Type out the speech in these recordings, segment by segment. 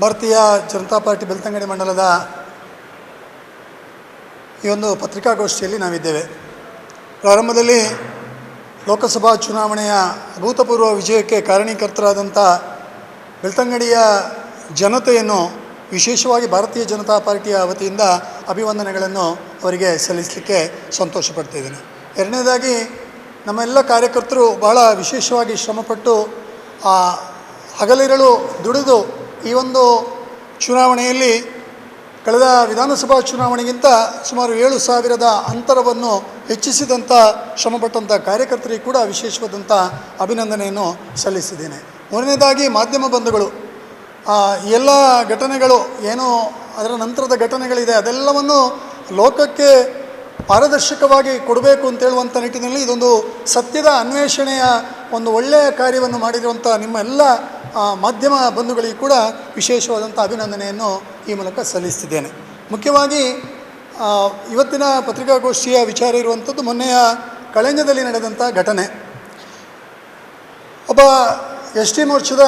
ಭಾರತೀಯ ಜನತಾ ಪಾರ್ಟಿ ಬೆಳ್ತಂಗಡಿ ಮಂಡಲದ ಈ ಒಂದು ಪತ್ರಿಕಾಗೋಷ್ಠಿಯಲ್ಲಿ ನಾವಿದ್ದೇವೆ. ಪ್ರಾರಂಭದಲ್ಲಿ ಲೋಕಸಭಾ ಚುನಾವಣೆಯ ಅಭೂತಪೂರ್ವ ವಿಜಯಕ್ಕೆ ಕಾರಣೀಕರ್ತರಾದಂಥ ಬೆಳ್ತಂಗಡಿಯ ಜನತೆಯನ್ನು ವಿಶೇಷವಾಗಿ ಭಾರತೀಯ ಜನತಾ ಪಾರ್ಟಿಯ ವತಿಯಿಂದ ಅಭಿವಂದನೆಗಳನ್ನು ಅವರಿಗೆ ಸಲ್ಲಿಸಲಿಕ್ಕೆ ಸಂತೋಷ ಪಡ್ತಾಯಿದ್ದೇನೆ ಎರಡನೇದಾಗಿ, ನಮ್ಮೆಲ್ಲ ಕಾರ್ಯಕರ್ತರು ಬಹಳ ವಿಶೇಷವಾಗಿ ಶ್ರಮಪಟ್ಟು ಹಗಲಿರಳು ದುಡಿದು ಈ ಒಂದು ಚುನಾವಣೆಯಲ್ಲಿ ಕಳೆದ ವಿಧಾನಸಭಾ ಚುನಾವಣೆಗಿಂತ ಸುಮಾರು ಏಳು ಸಾವಿರದ ಅಂತರವನ್ನು ಹೆಚ್ಚಿಸಿದಂಥ ಶ್ರಮಪಟ್ಟಂಥ ಕಾರ್ಯಕರ್ತರಿಗೆ ಕೂಡ ವಿಶೇಷವಾದಂಥ ಅಭಿನಂದನೆಯನ್ನು ಸಲ್ಲಿಸಿದ್ದೇನೆ. ಮೂರನೇದಾಗಿ ಮಾಧ್ಯಮ ಬಂಧುಗಳು. ಎಲ್ಲ ಘಟನೆಗಳು ಏನು ಅದರ ನಂತರದ ಘಟನೆಗಳಿದೆ ಅದೆಲ್ಲವನ್ನು ಲೋಕಕ್ಕೆ ಪಾರದರ್ಶಕವಾಗಿ ಕೊಡಬೇಕು ಅಂತ ಹೇಳುವಂಥ ನಿಟ್ಟಿನಲ್ಲಿ ಇದೊಂದು ಸತ್ಯದ ಅನ್ವೇಷಣೆಯ ಒಂದು ಒಳ್ಳೆಯ ಕಾರ್ಯವನ್ನು ಮಾಡಿರುವಂಥ ನಿಮ್ಮ ಎಲ್ಲ ಮಾಧ್ಯಮ ಬಂಧುಗಳಿಗೆ ಕೂಡ ವಿಶೇಷವಾದಂಥ ಅಭಿನಂದನೆಯನ್ನು ಈ ಮೂಲಕ ಸಲ್ಲಿಸ್ತಿದ್ದೇನೆ. ಮುಖ್ಯವಾಗಿ ಇವತ್ತಿನ ಪತ್ರಿಕಾಗೋಷ್ಠಿಯ ವಿಚಾರ ಇರುವಂಥದ್ದು ಮೊನ್ನೆಯ ಕಳೆಂಜದಲ್ಲಿ ನಡೆದಂಥ ಘಟನೆ. ಒಬ್ಬ ಎಸ್ ಟಿ ಮೋರ್ಚಾದ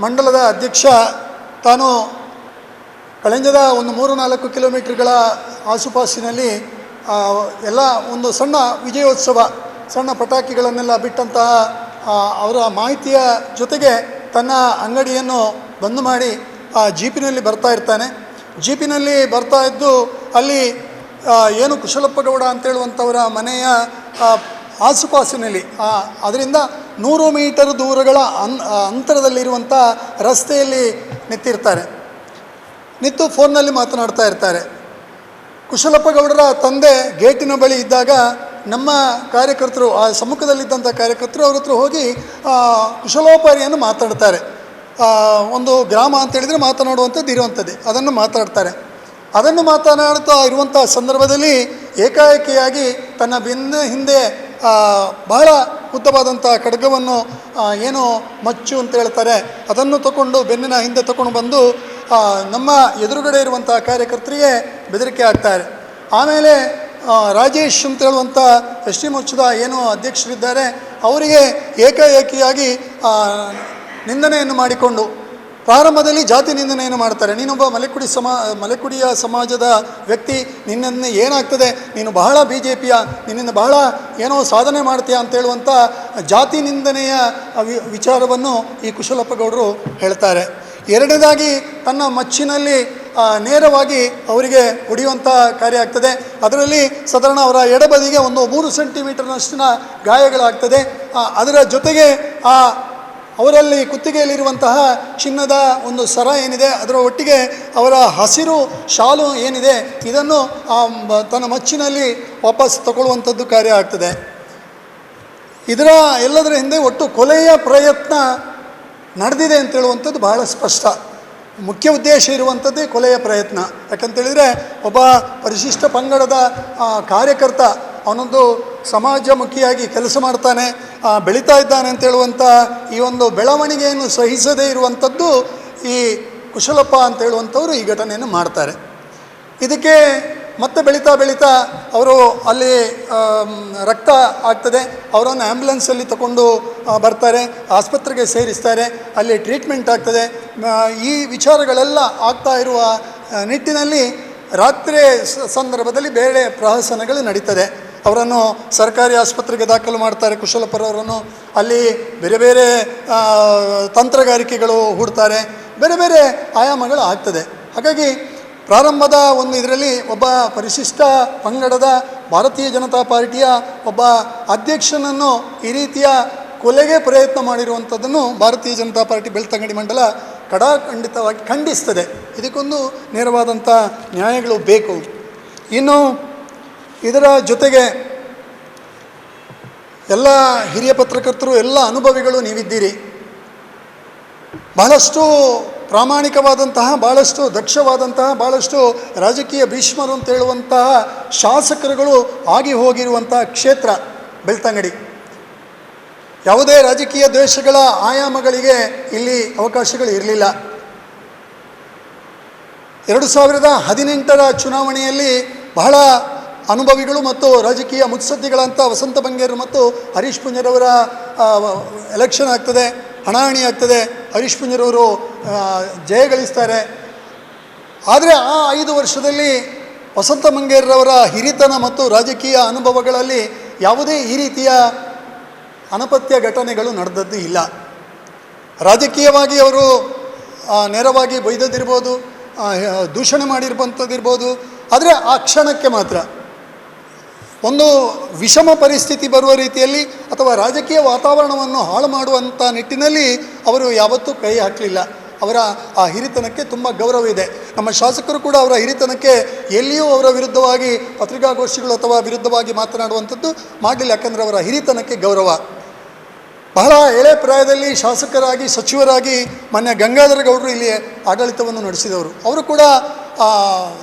ಮಂಡಲದ ಅಧ್ಯಕ್ಷ, ತಾನು ಕಳೆಂಜದ ಒಂದು ಮೂರು ನಾಲ್ಕು ಕಿಲೋಮೀಟ್ರ್ಗಳ ಆಸುಪಾಸಿನಲ್ಲಿ ಎಲ್ಲ ಒಂದು ಸಣ್ಣ ವಿಜಯೋತ್ಸವ, ಸಣ್ಣ ಪಟಾಕಿಗಳನ್ನೆಲ್ಲ ಬಿಟ್ಟಂತಹ ಅವರ ಮಾಹಿತಿಯ ಜೊತೆಗೆ ತನ್ನ ಅಂಗಡಿಯನ್ನು ಬಂದ್ ಮಾಡಿ ಆ ಜೀಪಿನಲ್ಲಿ ಬರ್ತಾ ಇರ್ತಾನೆ. ಜೀಪಿನಲ್ಲಿ ಬರ್ತಾ ಇದ್ದು ಅಲ್ಲಿ ಏನು ಕುಶಲಪ್ಪ ಗೌಡ ಅಂತ ಹೇಳುವಂಥವರ ಮನೆಯ ಆಸುಪಾಸಿನಲ್ಲಿ ಅದರಿಂದ ನೂರು ಮೀಟರ್ ದೂರಗಳ ಅನ್ ಅಂತರದಲ್ಲಿರುವಂಥ ರಸ್ತೆಯಲ್ಲಿ ನಿಂತಿರ್ತಾರೆ. ನಿಂತು ಫೋನ್ನಲ್ಲಿ ಮಾತನಾಡ್ತಾ ಇರ್ತಾರೆ. ಕುಶಲಪ್ಪ ಗೌಡರ ತಂದೆ ಗೇಟಿನ ಬಳಿ ಇದ್ದಾಗ ನಮ್ಮ ಕಾರ್ಯಕರ್ತರು, ಆ ಸಮ್ಮುಖದಲ್ಲಿದ್ದಂಥ ಕಾರ್ಯಕರ್ತರು ಅವ್ರ ಹತ್ರ ಹೋಗಿ ಕುಶಲೋಪಾರಿಯನ್ನು ಮಾತಾಡ್ತಾರೆ. ಒಂದು ಗ್ರಾಮ ಅಂತ ಹೇಳಿದರೆ ಮಾತನಾಡುವಂಥದ್ದು ಇರುವಂಥದ್ದು, ಅದನ್ನು ಮಾತಾಡ್ತಾರೆ. ಅದನ್ನು ಮಾತನಾಡ್ತಾ ಇರುವಂಥ ಸಂದರ್ಭದಲ್ಲಿ ಏಕಾಏಕಿಯಾಗಿ ತನ್ನ ಬೆನ್ನ ಹಿಂದೆ ಬಹಳ ಉದ್ದವಾದಂಥ ಖಡ್ಗವನ್ನು ಏನು ಮಚ್ಚು ಅಂತ ಹೇಳ್ತಾರೆ, ಅದನ್ನು ತಗೊಂಡು ಬೆನ್ನಿನ ಹಿಂದೆ ತಗೊಂಡು ಬಂದು ನಮ್ಮ ಎದುರುಗಡೆ ಇರುವಂಥ ಕಾರ್ಯಕರ್ತರಿಗೆ ಬೆದರಿಕೆ ಆಗ್ತಾರೆ ಆಮೇಲೆ ರಾಜೇಶ್ ಅಂತ ಹೇಳುವಂಥ ಎಸ್ ಟಿ ಮೋರ್ಚದ ಏನು ಅಧ್ಯಕ್ಷರಿದ್ದಾರೆ, ಅವರಿಗೆ ಏಕಾಏಕಿಯಾಗಿ ನಿಂದನೆಯನ್ನು ಮಾಡಿಕೊಂಡು ಪ್ರಾರಂಭದಲ್ಲಿ ಜಾತಿ ನಿಂದನೆಯನ್ನು ಮಾಡ್ತಾರೆ. ನೀನೊಬ್ಬ ಮಲೆಕುಡಿ ಸಮಾ, ಮಲೆಕುಡಿಯ ಸಮಾಜದ ವ್ಯಕ್ತಿ, ನಿನ್ನನ್ನು ಏನಾಗ್ತದೆ? ನೀನು ಬಹಳ ಬಿ ಜೆ ಪಿಯ ನಿನ್ನಿಂದ ಬಹಳ ಏನೋ ಸಾಧನೆ ಮಾಡ್ತೀಯ ಅಂತ ಹೇಳುವಂಥ ಜಾತಿ ನಿಂದನೆಯ ವಿಚಾರವನ್ನು ಈ ಕುಶಲಪ್ಪ ಗೌಡರು ಹೇಳ್ತಾರೆ. ಎರಡನೇದಾಗಿ, ತನ್ನ ಮಚ್ಚಿನಲ್ಲಿ ನೇರವಾಗಿ ಅವರಿಗೆ ಹೊಡೆಯುವಂಥ ಕಾರ್ಯ ಆಗ್ತದೆ. ಅದರಲ್ಲಿ ಸಾಧಾರಣ ಅವರ ಎಡಬದಿಗೆ ಒಂದು ಮೂರು ಸೆಂಟಿಮೀಟರ್ನಷ್ಟಿನ ಗಾಯಗಳಾಗ್ತದೆ. ಅದರ ಜೊತೆಗೆ ಆ ಅವರಲ್ಲಿ ಕುತ್ತಿಗೆಯಲ್ಲಿರುವಂತಹ ಚಿನ್ನದ ಒಂದು ಸರ ಏನಿದೆ, ಅದರ ಒಟ್ಟಿಗೆ ಅವರ ಹಸಿರು ಶಾಲು ಏನಿದೆ, ಇದನ್ನು ತನ್ನ ಮಚ್ಚಿನಲ್ಲಿ ವಾಪಸ್ ತಗೊಳ್ಳುವಂಥದ್ದು ಕಾರ್ಯ ಆಗ್ತದೆ. ಇದರ ಎಲ್ಲದರ ಹಿಂದೆ ಒಟ್ಟು ಕೊಲೆಯ ಪ್ರಯತ್ನ ನಡೆದಿದೆ ಅಂತ ಹೇಳುವಂಥದ್ದು ಬಹಳ ಸ್ಪಷ್ಟ. ಮುಖ್ಯ ಉದ್ದೇಶ ಇರುವಂಥದ್ದೇ ಕೊಲೆಯ ಪ್ರಯತ್ನ. ಯಾಕಂತೇಳಿದರೆ ಒಬ್ಬ ಪರಿಶಿಷ್ಟ ಪಂಗಡದ ಕಾರ್ಯಕರ್ತ ಅವನೊಂದು ಸಮಾಜಮುಖಿಯಾಗಿ ಕೆಲಸ ಮಾಡ್ತಾನೆ ಬೆಳೀತಾ ಇದ್ದಾನೆ ಅಂತ ಹೇಳುವಂಥ ಈ ಒಂದು ಬೆಳವಣಿಗೆಯನ್ನು ಸಹಿಸದೇ ಇರುವಂಥದ್ದು ಈ ಕುಶಲಪ್ಪ ಅಂತ ಹೇಳುವಂಥವ್ರು ಈ ಘಟನೆಯನ್ನು ಮಾಡ್ತಾರೆ. ಇದಕ್ಕೆ ಮತ್ತೆ ಬೆಳೀತಾ ಬೆಳೀತಾ ಅವರು ಅಲ್ಲಿ ರಕ್ತ ಆಗ್ತದೆ, ಅವರನ್ನು ಆ್ಯಂಬುಲೆನ್ಸಲ್ಲಿ ತಗೊಂಡು ಬರ್ತಾರೆ, ಆಸ್ಪತ್ರೆಗೆ ಸೇರಿಸ್ತಾರೆ, ಅಲ್ಲಿ ಟ್ರೀಟ್ಮೆಂಟ್ ಆಗ್ತದೆ ಈ ವಿಚಾರಗಳೆಲ್ಲ ಆಗ್ತಾ ಇರುವ ನಿಟ್ಟಿನಲ್ಲಿ ರಾತ್ರಿ ಸಂದರ್ಭದಲ್ಲಿ ಬೇರೆ ಪ್ರಹಸನಗಳು ನಡೀತದೆ. ಅವರನ್ನು ಸರ್ಕಾರಿ ಆಸ್ಪತ್ರೆಗೆ ದಾಖಲು ಮಾಡ್ತಾರೆ ಅವರನ್ನು. ಅಲ್ಲಿ ಬೇರೆ ಬೇರೆ ತಂತ್ರಗಾರಿಕೆಗಳು ಹೂಡ್ತಾರೆ, ಬೇರೆ ಬೇರೆ ಆಯಾಮಗಳು ಆಗ್ತದೆ. ಹಾಗಾಗಿ ಪ್ರಾರಂಭದ ಒಂದು ಇದರಲ್ಲಿ ಒಬ್ಬ ಪರಿಶಿಷ್ಟ ಪಂಗಡದ ಭಾರತೀಯ ಜನತಾ ಪಾರ್ಟಿಯ ಒಬ್ಬ ಅಧ್ಯಕ್ಷನನ್ನು ಈ ರೀತಿಯ ಕೊಲೆಗೆ ಪ್ರಯತ್ನ ಮಾಡಿರುವಂಥದ್ದನ್ನು ಭಾರತೀಯ ಜನತಾ ಪಾರ್ಟಿ ಬೆಳ್ತಂಗಡಿ ಮಂಡಲ ಕಡಾಖಂಡಿತವಾಗಿ ಖಂಡಿಸ್ತದೆ. ಇದಕ್ಕೊಂದು ನೇರವಾದಂಥ ನ್ಯಾಯಗಳು ಬೇಕು. ಇನ್ನು ಇದರ ಜೊತೆಗೆ ಎಲ್ಲ ಹಿರಿಯ ಪತ್ರಕರ್ತರು, ಎಲ್ಲ ಅನುಭವಿಗಳು ನೀವಿದ್ದೀರಿ. ಬಹಳಷ್ಟು ಪ್ರಾಮಾಣಿಕವಾದಂತಹ ಭಾಳಷ್ಟು ದಕ್ಷವಾದಂತಹ ಭಾಳಷ್ಟು ರಾಜಕೀಯ ಭೀಷ್ಮರು ಅಂತ ಹೇಳುವಂತಹ ಶಾಸಕರುಗಳು ಆಗಿ ಹೋಗಿರುವಂತಹ ಕ್ಷೇತ್ರ ಬೆಳ್ತಂಗಡಿ. ಯಾವುದೇ ರಾಜಕೀಯ ದ್ವೇಷಗಳ ಆಯಾಮಗಳಿಗೆ ಇಲ್ಲಿ ಅವಕಾಶಗಳು ಇರಲಿಲ್ಲ. ಎರಡು ಸಾವಿರದ ಹದಿನೆಂಟರ ಚುನಾವಣೆಯಲ್ಲಿ ಬಹಳ ಅನುಭವಿಗಳು ಮತ್ತು ರಾಜಕೀಯ ಮುತ್ಸದ್ದಿಗಳಂತ ವಸಂತ ಬಂಗೇರು ಮತ್ತು ಹರೀಶ್ ಪುಂಜರವರ ಎಲೆಕ್ಷನ್ ಆಗ್ತದೆ ಹಣಾಹಣಿ ಆಗ್ತದೆ ಹರೀಶ್ ಪುಂಜರವರು ಆ, ಜಯ ಗಳಿಸ್ತಾರೆ. ಆದರೆ ಆ ಐದು ವರ್ಷದಲ್ಲಿ ವಸಂತ ಮಂಗೇರ್ರವರ ಹಿರಿತನ ಮತ್ತು ರಾಜಕೀಯ ಅನುಭವಗಳಲ್ಲಿ ಯಾವುದೇ ಈ ರೀತಿಯ ಅನಪತ್ಯ ಘಟನೆಗಳು ನಡೆದದ್ದು ಇಲ್ಲ. ರಾಜಕೀಯವಾಗಿ ಅವರು ನೇರವಾಗಿ ಬೈದದಿರ್ಬೋದು ದೂಷಣೆ ಮಾಡಿರುವಂಥದ್ದಿರ್ಬೋದು ಆದರೆ ಆ ಕ್ಷಣಕ್ಕೆ ಮಾತ್ರ. ಒಂದು ವಿಷಮ ಪರಿಸ್ಥಿತಿ ಬರುವ ರೀತಿಯಲ್ಲಿ ಅಥವಾ ರಾಜಕೀಯ ವಾತಾವರಣವನ್ನು ಹಾಳು ಮಾಡುವಂಥ ನಿಟ್ಟಿನಲ್ಲಿ ಅವರು ಯಾವತ್ತೂ ಕೈ ಹಾಕಲಿಲ್ಲ. ಅವರ ಆ ಹಿರಿತನಕ್ಕೆ ತುಂಬ ಗೌರವ ಇದೆ. ನಮ್ಮ ಶಾಸಕರು ಕೂಡ ಅವರ ಹಿರಿತನಕ್ಕೆ ಎಲ್ಲಿಯೂ ಅವರ ವಿರುದ್ಧವಾಗಿ ಪತ್ರಿಕಾಗೋಷ್ಠಿಗಳು ಅಥವಾ ವಿರುದ್ಧವಾಗಿ ಮಾತನಾಡುವಂಥದ್ದು ಮಾಡಲಿಲ್ಲ. ಯಾಕಂದರೆ ಅವರ ಹಿರಿತನಕ್ಕೆ ಗೌರವ. ಬಹಳ ಎಳೆ ಪ್ರಾಯದಲ್ಲಿ ಶಾಸಕರಾಗಿ, ಸಚಿವರಾಗಿ ಮಾನ್ಯ ಗಂಗಾಧರ ಗೌಡರು ಇಲ್ಲಿ ಆಡಳಿತವನ್ನು ನಡೆಸಿದವರು. ಅವರು ಕೂಡ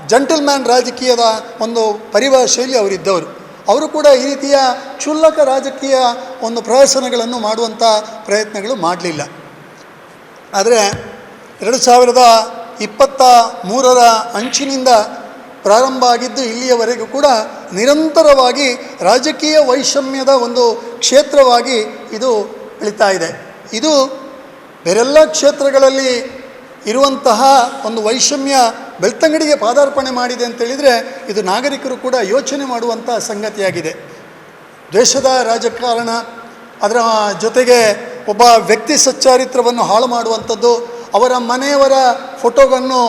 ಜಂಟಲ್ ಮ್ಯಾನ್ ರಾಜಕೀಯದ ಒಂದು ಪರಿಭಾಷೆಯಲ್ಲಿ ಅವರಿದ್ದವರು. ಅವರು ಕೂಡ ಈ ರೀತಿಯ ಕ್ಷುಲ್ಲಕ ರಾಜಕೀಯ ಒಂದು ಪ್ರಹಸನಗಳನ್ನು ಮಾಡುವಂಥ ಪ್ರಯತ್ನಗಳು ಮಾಡಲಿಲ್ಲ. ಆದರೆ ಎರಡು ಸಾವಿರದ ಇಪ್ಪತ್ತ ಮೂರರ ಅಂಚಿನಿಂದ ಪ್ರಾರಂಭ ಆಗಿದ್ದು ಇಲ್ಲಿಯವರೆಗೂ ಕೂಡ ನಿರಂತರವಾಗಿ ರಾಜಕೀಯ ವೈಷಮ್ಯದ ಒಂದು ಕ್ಷೇತ್ರವಾಗಿ ಇದು ಬೆಳೀತಾ ಇದೆ. ಇದು ಬೇರೆಲ್ಲ ಕ್ಷೇತ್ರಗಳಲ್ಲಿ ಇರುವಂತಹ ಒಂದು ವೈಷಮ್ಯ ಬೆಳ್ತಂಗಡಿಗೆ ಪಾದಾರ್ಪಣೆ ಮಾಡಿದೆ ಅಂತೇಳಿದರೆ ಇದು ನಾಗರಿಕರು ಕೂಡ ಯೋಚನೆ ಮಾಡುವಂಥ ಸಂಗತಿಯಾಗಿದೆ. ದ್ವೇಷದ ರಾಜಕಾರಣ, ಅದರ ಜೊತೆಗೆ ಒಬ್ಬ ವ್ಯಕ್ತಿ ಸಚ್ಚಾರಿತ್ರವನ್ನು ಹಾಳು ಮಾಡುವಂಥದ್ದು, ಅವರ ಮನೆಯವರ ಫೋಟೋಗಳನ್ನು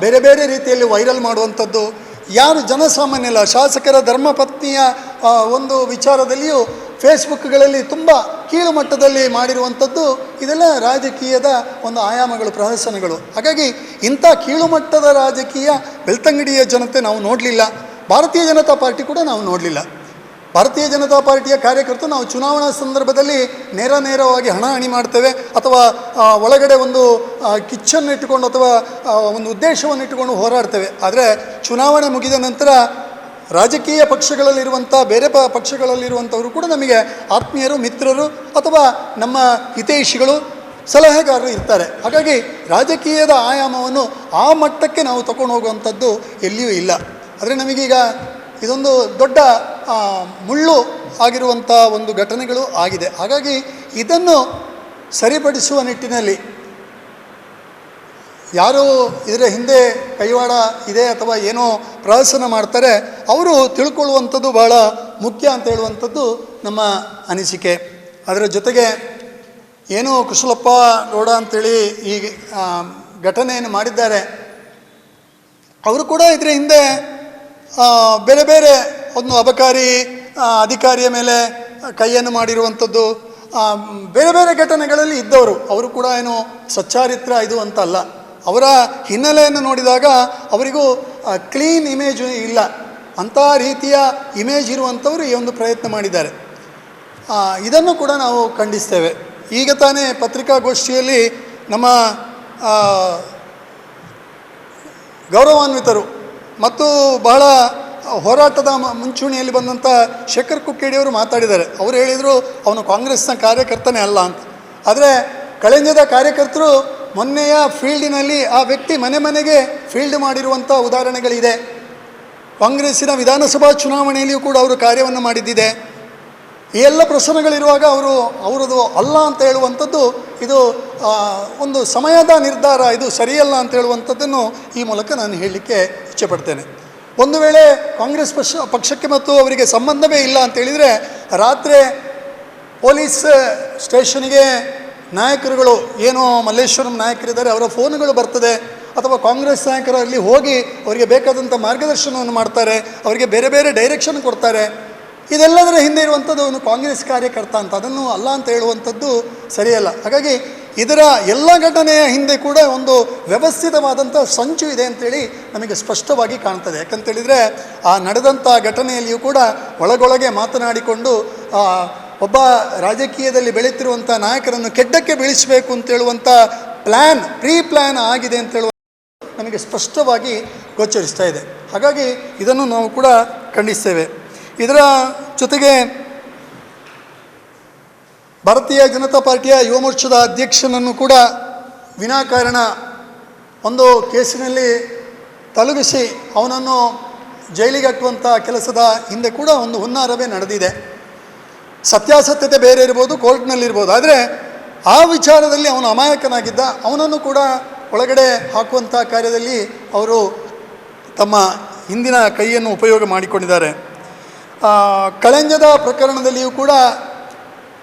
ಬೇರೆ ಬೇರೆ ರೀತಿಯಲ್ಲಿ ವೈರಲ್ ಮಾಡುವಂಥದ್ದು, ಯಾರು ಜನಸಾಮಾನ್ಯಲ್ಲ, ಶಾಸಕರ ಧರ್ಮಪತ್ನಿಯ ಒಂದು ವಿಚಾರದಲ್ಲಿಯೂ ಫೇಸ್ಬುಕ್ಗಳಲ್ಲಿ ತುಂಬ ಕೀಳು ಮಟ್ಟದಲ್ಲಿ ಮಾಡಿರುವಂಥದ್ದು ಇದೆಲ್ಲ ರಾಜಕೀಯದ ಒಂದು ಆಯಾಮಗಳು ಪ್ರದರ್ಶನಗಳು ಹಾಗಾಗಿ ಇಂಥ ಕೀಳು ಮಟ್ಟದ ರಾಜಕೀಯ ಬೆಳ್ತಂಗಡಿಯ ಜನತೆ ನಾವು ನೋಡಲಿಲ್ಲ. ಭಾರತೀಯ ಜನತಾ ಪಾರ್ಟಿ ಕೂಡ ನಾವು ನೋಡಲಿಲ್ಲ. ಭಾರತೀಯ ಜನತಾ ಪಾರ್ಟಿಯ ಕಾರ್ಯಕರ್ತರು ನಾವು ಚುನಾವಣಾ ಸಂದರ್ಭದಲ್ಲಿ ನೇರ ನೇರವಾಗಿ ಹಣ ಹಣಿ ಮಾಡ್ತೇವೆ ಅಥವಾ ಒಳಗಡೆ ಒಂದು ಕಿಚ್ಚನ್ನು ಇಟ್ಟುಕೊಂಡು ಅಥವಾ ಒಂದು ಉದ್ದೇಶವನ್ನು ಇಟ್ಟುಕೊಂಡು ಹೋರಾಡ್ತೇವೆ. ಆದರೆ ಚುನಾವಣೆ ಮುಗಿದ ನಂತರ ರಾಜಕೀಯ ಪಕ್ಷಗಳಲ್ಲಿರುವಂಥ, ಬೇರೆ ಪ, ಪಕ್ಷಗಳಲ್ಲಿರುವಂಥವರು ಕೂಡ ನಮಗೆ ಆತ್ಮೀಯರು, ಮಿತ್ರರು ಅಥವಾ ನಮ್ಮ ಹಿತೈಷಿಗಳು ಸಲಹೆಗಾರರು ಇರ್ತಾರೆ. ಹಾಗಾಗಿ ರಾಜಕೀಯದ ಆಯಾಮವನ್ನು ಆ ಮಟ್ಟಕ್ಕೆ ನಾವು ತಗೊಂಡು ಹೋಗುವಂಥದ್ದು ಎಲ್ಲಿಯೂ ಇಲ್ಲ. ಆದರೆ ನಮಗೀಗ ಇದೊಂದು ದೊಡ್ಡ ಮುಳ್ಳು ಆಗಿರುವಂಥ ಒಂದು ಘಟನೆಗಳು ಆಗಿದೆ. ಹಾಗಾಗಿ ಇದನ್ನು ಸರಿಪಡಿಸುವ ನಿಟ್ಟಿನಲ್ಲಿ ಯಾರು ಇದರ ಹಿಂದೆ ಕೈವಾಡ ಇದೆ ಅಥವಾ ಏನೋ ಪ್ರಹಸನ ಮಾಡ್ತಾರೆ, ಅವರು ತಿಳ್ಕೊಳ್ಳುವಂಥದ್ದು ಬಹಳ ಮುಖ್ಯ ಅಂತ ಹೇಳುವಂಥದ್ದು ನಮ್ಮ ಅನಿಸಿಕೆ. ಅದರ ಜೊತೆಗೆ ಏನು ಕುಶಲಪ್ಪ ಗೌಡ ಅಂತೇಳಿ ಈ ಘಟನೆಯನ್ನು ಮಾಡಿದ್ದಾರೆ. ಅವರು ಕೂಡ ಇದರ ಹಿಂದೆ ಬೇರೆ ಬೇರೆ ಒಂದು ಅಬಕಾರಿ ಅಧಿಕಾರಿಯ ಮೇಲೆ ಕೈಯನ್ನು ಮಾಡಿರುವಂಥದ್ದು ಬೇರೆ ಬೇರೆ ಘಟನೆಗಳಲ್ಲಿ ಇದ್ದವರು. ಅವರು ಕೂಡ ಏನು ಸಚ್ಚಾರಿತ್ರ ಇದು ಅಂತ ಅಲ್ಲ ಅವರ ಹಿನ್ನೆಲೆಯನ್ನು ನೋಡಿದಾಗ ಅವರಿಗೂ ಕ್ಲೀನ್ ಇಮೇಜ್ ಇಲ್ಲ. ಅಂಥ ರೀತಿಯ ಇಮೇಜ್ ಇರುವಂಥವರು ಈ ಒಂದು ಪ್ರಯತ್ನ ಮಾಡಿದ್ದಾರೆ. ಇದನ್ನು ಕೂಡ ನಾವು ಖಂಡಿಸ್ತೇವೆ. ಈಗ ತಾನೇ ಪತ್ರಿಕಾಗೋಷ್ಠಿಯಲ್ಲಿ ನಮ್ಮ ಗೌರವಾನ್ವಿತರು ಮತ್ತು ಬಹಳ ಹೋರಾಟದ ಮುಂಚೂಣಿಯಲ್ಲಿ ಬಂದಂಥ ಶೇಖರ್ ಕುಕ್ಕೇಡಿಯವರು ಮಾತಾಡಿದ್ದಾರೆ. ಅವರು ಹೇಳಿದರು, ಅವನು ಕಾಂಗ್ರೆಸ್ನ ಕಾರ್ಯಕರ್ತನೇ ಅಲ್ಲ ಅಂತ. ಆದರೆ ಕಳೆಂಜದ ಕಾರ್ಯಕರ್ತರು ಮೊನ್ನೆಯ ಫೀಲ್ಡಿನಲ್ಲಿ ಆ ವ್ಯಕ್ತಿ ಮನೆ ಮನೆಗೆ ಫೀಲ್ಡ್ ಮಾಡಿರುವಂಥ ಉದಾಹರಣೆಗಳಿದೆ. ಕಾಂಗ್ರೆಸ್ಸಿನ ವಿಧಾನಸಭಾ ಚುನಾವಣೆಯಲ್ಲಿಯೂ ಕೂಡ ಅವರು ಕಾರ್ಯವನ್ನು ಮಾಡಿದ್ದಿದೆ. ಈ ಎಲ್ಲ ಪ್ರಶ್ನೆಗಳಿರುವಾಗ ಅವರು ಅವರದು ಅಲ್ಲ ಅಂತ ಹೇಳುವಂಥದ್ದು ಇದು ಒಂದು ಸಮಯದ ನಿರ್ಧಾರ, ಇದು ಸರಿಯಲ್ಲ ಅಂತ ಹೇಳುವಂಥದ್ದನ್ನು ಈ ಮೂಲಕ ನಾನು ಹೇಳಲಿಕ್ಕೆ ಇಚ್ಛೆಪಡ್ತೇನೆ. ಒಂದು ವೇಳೆ ಕಾಂಗ್ರೆಸ್ ಪಕ್ಷ, ಪಕ್ಷಕ್ಕೆ ಮತ್ತು ಅವರಿಗೆ ಸಂಬಂಧವೇ ಇಲ್ಲ ಅಂತ ಹೇಳಿದರೆ ರಾತ್ರಿ ಪೊಲೀಸ್ ಸ್ಟೇಷನ್ಗೆ ನಾಯಕರುಗಳು ಏನು ಮಲ್ಲೇಶ್ವರಂ ನಾಯಕರಿದ್ದಾರೆ, ಅವರ ಫೋನುಗಳು ಬರ್ತದೆ, ಅಥವಾ ಕಾಂಗ್ರೆಸ್ ನಾಯಕರಲ್ಲಿ ಹೋಗಿ ಅವರಿಗೆ ಬೇಕಾದಂಥ ಮಾರ್ಗದರ್ಶನವನ್ನು ಮಾಡ್ತಾರೆ, ಅವರಿಗೆ ಬೇರೆ ಬೇರೆ ಡೈರೆಕ್ಷನ್ ಕೊಡ್ತಾರೆ. ಇದೆಲ್ಲದರ ಹಿಂದೆ ಇರುವಂಥದ್ದು ಒಂದು ಕಾಂಗ್ರೆಸ್ ಕಾರ್ಯಕರ್ತ ಅಂತ, ಅದನ್ನು ಅಲ್ಲ ಅಂತ ಹೇಳುವಂಥದ್ದು ಸರಿಯಲ್ಲ. ಹಾಗಾಗಿ ಇದರ ಎಲ್ಲ ಘಟನೆಯ ಹಿಂದೆ ಕೂಡ ಒಂದು ವ್ಯವಸ್ಥಿತವಾದಂಥ ಸಂಚು ಇದೆ ಅಂತೇಳಿ ನಮಗೆ ಸ್ಪಷ್ಟವಾಗಿ ಕಾಣ್ತದೆ. ಯಾಕಂತೇಳಿದರೆ ಆ ನಡೆದಂಥ ಘಟನೆಯಲ್ಲಿಯೂ ಕೂಡ ಒಳಗೊಳಗೆ ಮಾತನಾಡಿಕೊಂಡು ಒಬ್ಬ ರಾಜಕೀಯದಲ್ಲಿ ಬೆಳೀತಿರುವಂಥ ನಾಯಕರನ್ನು ಕೆಡ್ಡಕ್ಕೆ ಬೀಳಿಸಬೇಕು ಅಂತೇಳುವಂಥ ಪ್ಲ್ಯಾನ್ ಪ್ರೀ ಪ್ಲ್ಯಾನ್ ಆಗಿದೆ ಅಂತ ಅಂತೇಳುವ ನಮಗೆ ಸ್ಪಷ್ಟವಾಗಿ ಗೋಚರಿಸ್ತಾ ಇದೆ. ಹಾಗಾಗಿ ಇದನ್ನು ನಾವು ಕೂಡ ಖಂಡಿಸ್ತೇವೆ. ಇದರ ಜೊತೆಗೆ ಭಾರತೀಯ ಜನತಾ ಪಾರ್ಟಿಯ ಯುವ ಮೋರ್ಚಾದ ಅಧ್ಯಕ್ಷನನ್ನು ಕೂಡ ವಿನಾಕಾರಣ ಒಂದು ಕೇಸಿನಲ್ಲಿ ತಲುಗಿಸಿ ಅವನನ್ನು ಜೈಲಿಗೆ ಹಾಕುವಂಥ ಕೆಲಸದ ಹಿಂದೆ ಕೂಡ ಒಂದು ಹುನ್ನಾರವೇ ನಡೆದಿದೆ. ಸತ್ಯಾಸತ್ಯತೆ ಬೇರೆ ಇರ್ಬೋದು, ಕೋರ್ಟ್ನಲ್ಲಿರ್ಬೋದು. ಆದರೆ ಆ ವಿಚಾರದಲ್ಲಿ ಅವನು ಅಮಾಯಕನಾಗಿದ್ದ, ಅವನನ್ನು ಕೂಡ ಒಳಗಡೆ ಹಾಕುವಂಥ ಕಾರ್ಯದಲ್ಲಿ ಅವರು ತಮ್ಮ ಹಿಂದಿನ ಕೈಯನ್ನು ಉಪಯೋಗ ಮಾಡಿಕೊಂಡಿದ್ದಾರೆ. ಕಳೆಂಜದ ಪ್ರಕರಣದಲ್ಲಿಯೂ ಕೂಡ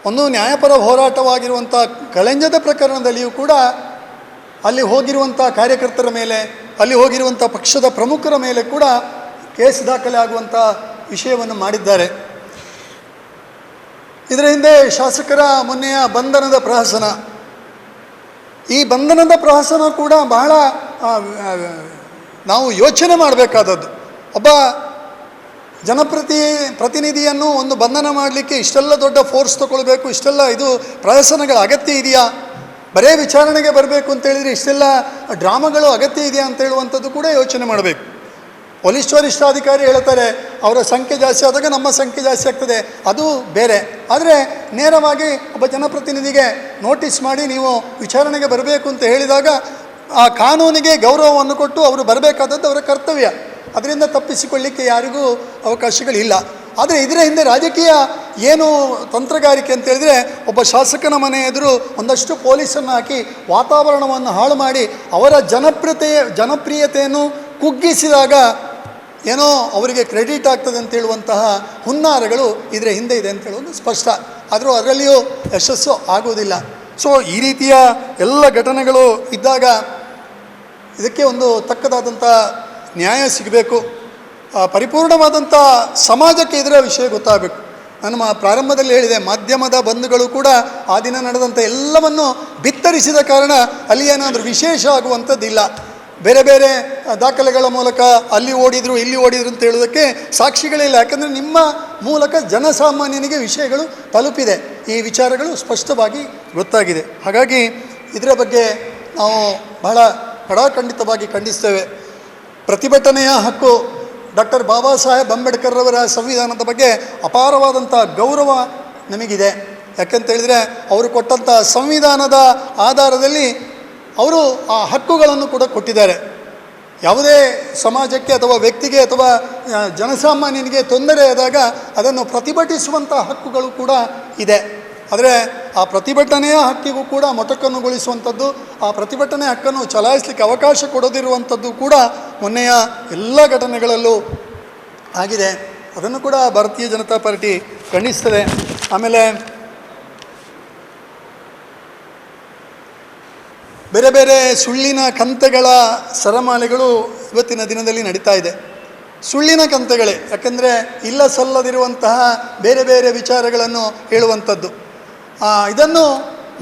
ಒಂದು ನ್ಯಾಯಪರ ಹೋರಾಟವಾಗಿರುವಂಥ ಕಳೆಂಜದ ಪ್ರಕರಣದಲ್ಲಿಯೂ ಕೂಡ ಅಲ್ಲಿ ಹೋಗಿರುವಂಥ ಕಾರ್ಯಕರ್ತರ ಮೇಲೆ, ಅಲ್ಲಿ ಹೋಗಿರುವಂಥ ಪಕ್ಷದ ಪ್ರಮುಖರ ಮೇಲೆ ಕೂಡ ಕೇಸ್ ದಾಖಲೆ ಆಗುವಂಥ ವಿಷಯವನ್ನು ಮಾಡಿದ್ದಾರೆ. ಇದರ ಹಿಂದೆ ಶಾಸಕರ ಮೊನ್ನೆಯ ಬಂಧನದ ಪ್ರಹಸನ. ಈ ಬಂಧನದ ಪ್ರಹಸನ ಕೂಡ ಬಹಳ ನಾವು ಯೋಚನೆ ಮಾಡಬೇಕಾದದ್ದು. ಒಬ್ಬ ಜನಪ್ರತಿ, ಪ್ರತಿನಿಧಿಯನ್ನು ಒಂದು ಬಂಧನ ಮಾಡಲಿಕ್ಕೆ ಇಷ್ಟೆಲ್ಲ ದೊಡ್ಡ ಫೋರ್ಸ್ ತಗೊಳ್ಬೇಕು, ಇಷ್ಟೆಲ್ಲ ಇದು ಪ್ರಹಸನಗಳ ಅಗತ್ಯ ಇದೆಯಾ? ಬರೇ ವಿಚಾರಣೆಗೆ ಬರಬೇಕು ಅಂತೇಳಿದರೆ ಇಷ್ಟೆಲ್ಲ ಡ್ರಾಮಾಗಳು ಅಗತ್ಯ ಇದೆಯಾ ಅಂತ ಹೇಳುವಂಥದ್ದು ಕೂಡ ಯೋಚನೆ ಮಾಡಬೇಕು. ವರಿಷ್ಠಾಧಿಕಾರಿ ಹೇಳ್ತಾರೆ, ಅವರ ಸಂಖ್ಯೆ ಜಾಸ್ತಿ ಆದಾಗ ನಮ್ಮ ಸಂಖ್ಯೆ ಜಾಸ್ತಿ ಆಗ್ತದೆ. ಅದು ಬೇರೆ. ಆದರೆ ನೇರವಾಗಿ ಒಬ್ಬ ಜನಪ್ರತಿನಿಧಿಗೆ ನೋಟಿಸ್ ಮಾಡಿ ನೀವು ವಿಚಾರಣೆಗೆ ಬರಬೇಕು ಅಂತ ಹೇಳಿದಾಗ ಆ ಕಾನೂನಿಗೆ ಗೌರವವನ್ನು ಕೊಟ್ಟು ಅವರು ಬರಬೇಕಾದದ್ದು ಅವರ ಕರ್ತವ್ಯ. ಅದರಿಂದ ತಪ್ಪಿಸಿಕೊಳ್ಳಿಕ್ಕೆ ಯಾರಿಗೂ ಅವಕಾಶಗಳಿಲ್ಲ. ಆದರೆ ಇದರ ಹಿಂದೆ ರಾಜಕೀಯ ಏನು ತಂತ್ರಗಾರಿಕೆ ಅಂತ ಹೇಳಿದರೆ, ಒಬ್ಬ ಶಾಸಕನ ಮನೆ ಎದುರು ಒಂದಷ್ಟು ಪೊಲೀಸನ್ನು ಹಾಕಿ ವಾತಾವರಣವನ್ನು ಹಾಳು ಮಾಡಿ ಅವರ ಜನಪ್ರಿಯತೆಯ ಜನಪ್ರಿಯತೆಯನ್ನು ಕುಗ್ಗಿಸಿದಾಗ ಏನೋ ಅವರಿಗೆ ಕ್ರೆಡಿಟ್ ಆಗ್ತದೆ ಅಂತ ಹೇಳುವಂತಹ ಹುನ್ನಾರಗಳು ಇದರ ಹಿಂದೆ ಇದೆ ಅಂತ ಹೇಳುವುದು ಸ್ಪಷ್ಟ. ಆದರೂ ಅದರಲ್ಲಿಯೂ ಯಶಸ್ಸು ಆಗುವುದಿಲ್ಲ. ಸೊ ಈ ರೀತಿಯ ಎಲ್ಲ ಘಟನೆಗಳು ಇದ್ದಾಗ ಇದಕ್ಕೆ ಒಂದು ತಕ್ಕದಾದಂಥ ನ್ಯಾಯ ಸಿಗಬೇಕು. ಪರಿಪೂರ್ಣವಾದಂಥ ಸಮಾಜಕ್ಕೆ ಇದರ ವಿಷಯ ಗೊತ್ತಾಗಬೇಕು. ನಾನು ಪ್ರಾರಂಭದಲ್ಲಿ ಹೇಳಿದೆ, ಮಾಧ್ಯಮದ ಬಂಧುಗಳು ಕೂಡ ಆ ದಿನ ನಡೆದಂಥ ಎಲ್ಲವನ್ನು ಬಿತ್ತರಿಸಿದ ಕಾರಣ ಅಲ್ಲಿ ಏನಾದರೂ ವಿಶೇಷ ಆಗುವಂಥದ್ದಿಲ್ಲ. ಬೇರೆ ಬೇರೆ ದಾಖಲೆಗಳ ಮೂಲಕ ಅಲ್ಲಿ ಓಡಿದ್ರು, ಇಲ್ಲಿ ಓಡಿದ್ರು ಅಂತ ಹೇಳೋದಕ್ಕೆ ಸಾಕ್ಷಿಗಳಿಲ್ಲ ಯಾಕಂದರೆ ನಿಮ್ಮ ಮೂಲಕ ಜನಸಾಮಾನ್ಯನಿಗೆ ವಿಷಯಗಳು ತಲುಪಿದೆ. ಈ ವಿಚಾರಗಳು ಸ್ಪಷ್ಟವಾಗಿ ಗೊತ್ತಾಗಿದೆ. ಹಾಗಾಗಿ ಇದರ ಬಗ್ಗೆ ನಾವು ಬಹಳ ಕಡಾಖಂಡಿತವಾಗಿ ಖಂಡಿಸ್ತೇವೆ. ಪ್ರತಿಭಟನೆಯ ಹಕ್ಕು ಡಾಕ್ಟರ್ ಬಾಬಾ ಸಾಹೇಬ್ ಅಂಬೇಡ್ಕರ್ ಅವರ ಸಂವಿಧಾನದ ಬಗ್ಗೆ ಅಪಾರವಾದಂಥ ಗೌರವ ನಮಗಿದೆ. ಯಾಕಂತೇಳಿದರೆ ಅವರು ಕೊಟ್ಟಂಥ ಸಂವಿಧಾನದ ಆಧಾರದಲ್ಲಿ ಅವರು ಆ ಹಕ್ಕುಗಳನ್ನು ಕೂಡ ಕೊಟ್ಟಿದ್ದಾರೆ. ಯಾವುದೇ ಸಮಾಜಕ್ಕೆ ಅಥವಾ ವ್ಯಕ್ತಿಗೆ ಅಥವಾ ಜನಸಾಮಾನ್ಯನಿಗೆ ತೊಂದರೆ ಆದಾಗ ಅದನ್ನು ಪ್ರತಿಭಟಿಸುವಂಥ ಹಕ್ಕುಗಳು ಕೂಡ ಇದೆ. ಆದರೆ ಆ ಪ್ರತಿಭಟನೆಯ ಹಕ್ಕಿಗೂ ಕೂಡ ಮೊಟಕನ್ನುಗೊಳಿಸುವಂಥದ್ದು ಆ ಪ್ರತಿಭಟನೆ ಹಕ್ಕನ್ನು ಚಲಾಯಿಸಲಿಕ್ಕೆ ಅವಕಾಶ ಕೊಡದಿರುವಂಥದ್ದು ಕೂಡ ಮೊನ್ನೆಯ ಎಲ್ಲ ಘಟನೆಗಳಲ್ಲೂ ಆಗಿದೆ. ಅದನ್ನು ಕೂಡ ಭಾರತೀಯ ಜನತಾ ಪಾರ್ಟಿ ಖಂಡಿಸ್ತದೆ. ಆಮೇಲೆ ಬೇರೆ ಬೇರೆ ಸುಳ್ಳಿನ ಕಂತೆಗಳ ಸರಮಾಲೆಗಳು ಇವತ್ತಿನ ದಿನದಲ್ಲಿ ನಡೀತಾ ಇದೆ. ಸುಳ್ಳಿನ ಕಂತೆಗಳೇ, ಯಾಕೆಂದರೆ ಇಲ್ಲ ಸಲ್ಲದಿರುವಂತಹ ಬೇರೆ ಬೇರೆ ವಿಚಾರಗಳನ್ನು ಹೇಳುವಂಥದ್ದು. ಇದನ್ನು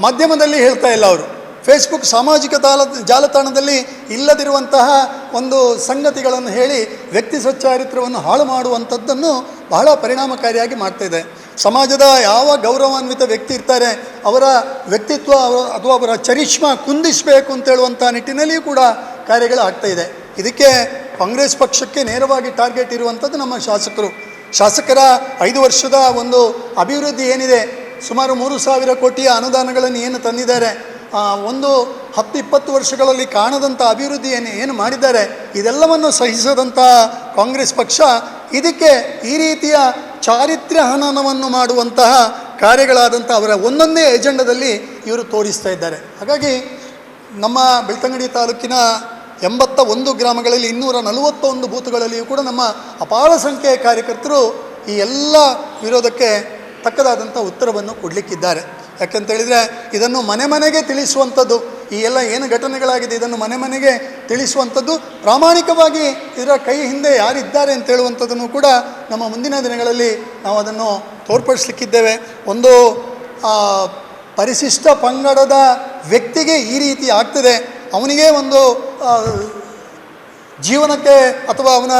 ಮಾಧ್ಯಮದಲ್ಲಿ ಹೇಳ್ತಾ ಇಲ್ಲ ಅವರು. ಫೇಸ್ಬುಕ್ ಸಾಮಾಜಿಕ ತಾಲ ಜಾಲತಾಣದಲ್ಲಿ ಇಲ್ಲದಿರುವಂತಹ ಒಂದು ಸಂಗತಿಗಳನ್ನು ಹೇಳಿ ವ್ಯಕ್ತಿ ಸ್ವಚ್ಛಾರಿತ್ರವನ್ನು ಹಾಳು ಮಾಡುವಂಥದ್ದನ್ನು ಬಹಳ ಪರಿಣಾಮಕಾರಿಯಾಗಿ ಮಾಡ್ತಾ ಇದೆ. ಸಮಾಜದ ಯಾವ ಗೌರವಾನ್ವಿತ ವ್ಯಕ್ತಿ ಇರ್ತಾರೆ, ಅವರ ವ್ಯಕ್ತಿತ್ವ ಅಥವಾ ಅವರ ಚರಿಷ್ಮಾ ಕುಂದಿಸಬೇಕು ಅಂತ ಹೇಳುವಂಥ ನಿಟ್ಟಿನಲ್ಲಿಯೂ ಕೂಡ ಕಾರ್ಯಗಳು ಆಗ್ತಾ ಇದೆ. ಇದಕ್ಕೆ ಕಾಂಗ್ರೆಸ್ ಪಕ್ಷಕ್ಕೆ ನೇರವಾಗಿ ಟಾರ್ಗೆಟ್ ಇರುವಂಥದ್ದು ನಮ್ಮ ಶಾಸಕರು. ಶಾಸಕರ ಐದು ವರ್ಷದ ಒಂದು ಅಭಿವೃದ್ಧಿ ಏನಿದೆ, ಸುಮಾರು ಮೂರು ಸಾವಿರ ಕೋಟಿಯ ಅನುದಾನಗಳನ್ನು ಏನು ತಂದಿದ್ದಾರೆ ಒಂದು ಹತ್ತು ಇಪ್ಪತ್ತು ವರ್ಷಗಳಲ್ಲಿ ಕಾಣದಂಥ ಅಭಿವೃದ್ಧಿ ಏನು ಏನು ಮಾಡಿದ್ದಾರೆ, ಇದೆಲ್ಲವನ್ನು ಸಹಿಸದಂಥ ಕಾಂಗ್ರೆಸ್ ಪಕ್ಷ ಇದಕ್ಕೆ ಈ ರೀತಿಯ ಚಾರಿತ್ರ್ಯ ಹನನವನ್ನು ಮಾಡುವಂತಹ ಕಾರ್ಯಗಳಾದಂಥ ಅವರ ಒಂದೊಂದೇ ಎಜೆಂಡದಲ್ಲಿ ಇವರು ತೋರಿಸ್ತಾ ಇದ್ದಾರೆ. ಹಾಗಾಗಿ ನಮ್ಮ ಬೆಳ್ತಂಗಡಿ ತಾಲೂಕಿನ ಎಂಬತ್ತ ಒಂದು ಗ್ರಾಮಗಳಲ್ಲಿ ಇನ್ನೂರ ನಲವತ್ತೊಂದು ಬೂತ್ಗಳಲ್ಲಿಯೂ ಕೂಡ ನಮ್ಮ ಅಪಾರ ಸಂಖ್ಯೆಯ ಕಾರ್ಯಕರ್ತರು ಈ ಎಲ್ಲ ವಿರೋಧಕ್ಕೆ ತಕ್ಕದಾದಂಥ ಉತ್ತರವನ್ನು ಕೊಡಲಿಕ್ಕಿದ್ದಾರೆ. ಯಾಕಂತೇಳಿದರೆ ಇದನ್ನು ಮನೆ ಮನೆಗೆ ತಿಳಿಸುವಂಥದ್ದು. ಈ ಎಲ್ಲ ಏನು ಘಟನೆಗಳಾಗಿದೆ ಇದನ್ನು ಮನೆ ಮನೆಗೆ ತಿಳಿಸುವಂಥದ್ದು. ಪ್ರಾಮಾಣಿಕವಾಗಿ ಇದರ ಕೈ ಹಿಂದೆ ಯಾರಿದ್ದಾರೆ ಅಂತ ಹೇಳುವಂಥದ್ದನ್ನು ಕೂಡ ನಮ್ಮ ಮುಂದಿನ ದಿನಗಳಲ್ಲಿ ನಾವು ಅದನ್ನು ತೋರ್ಪಡಿಸ್ಲಿಕ್ಕಿದ್ದೇವೆ. ಒಂದು ಪರಿಶಿಷ್ಟ ಪಂಗಡದ ವ್ಯಕ್ತಿಗೆ ಈ ರೀತಿ ಆಗ್ತದೆ. ಅವನಿಗೆ ಒಂದು ಜೀವನಕ್ಕೆ ಅಥವಾ ಅವನ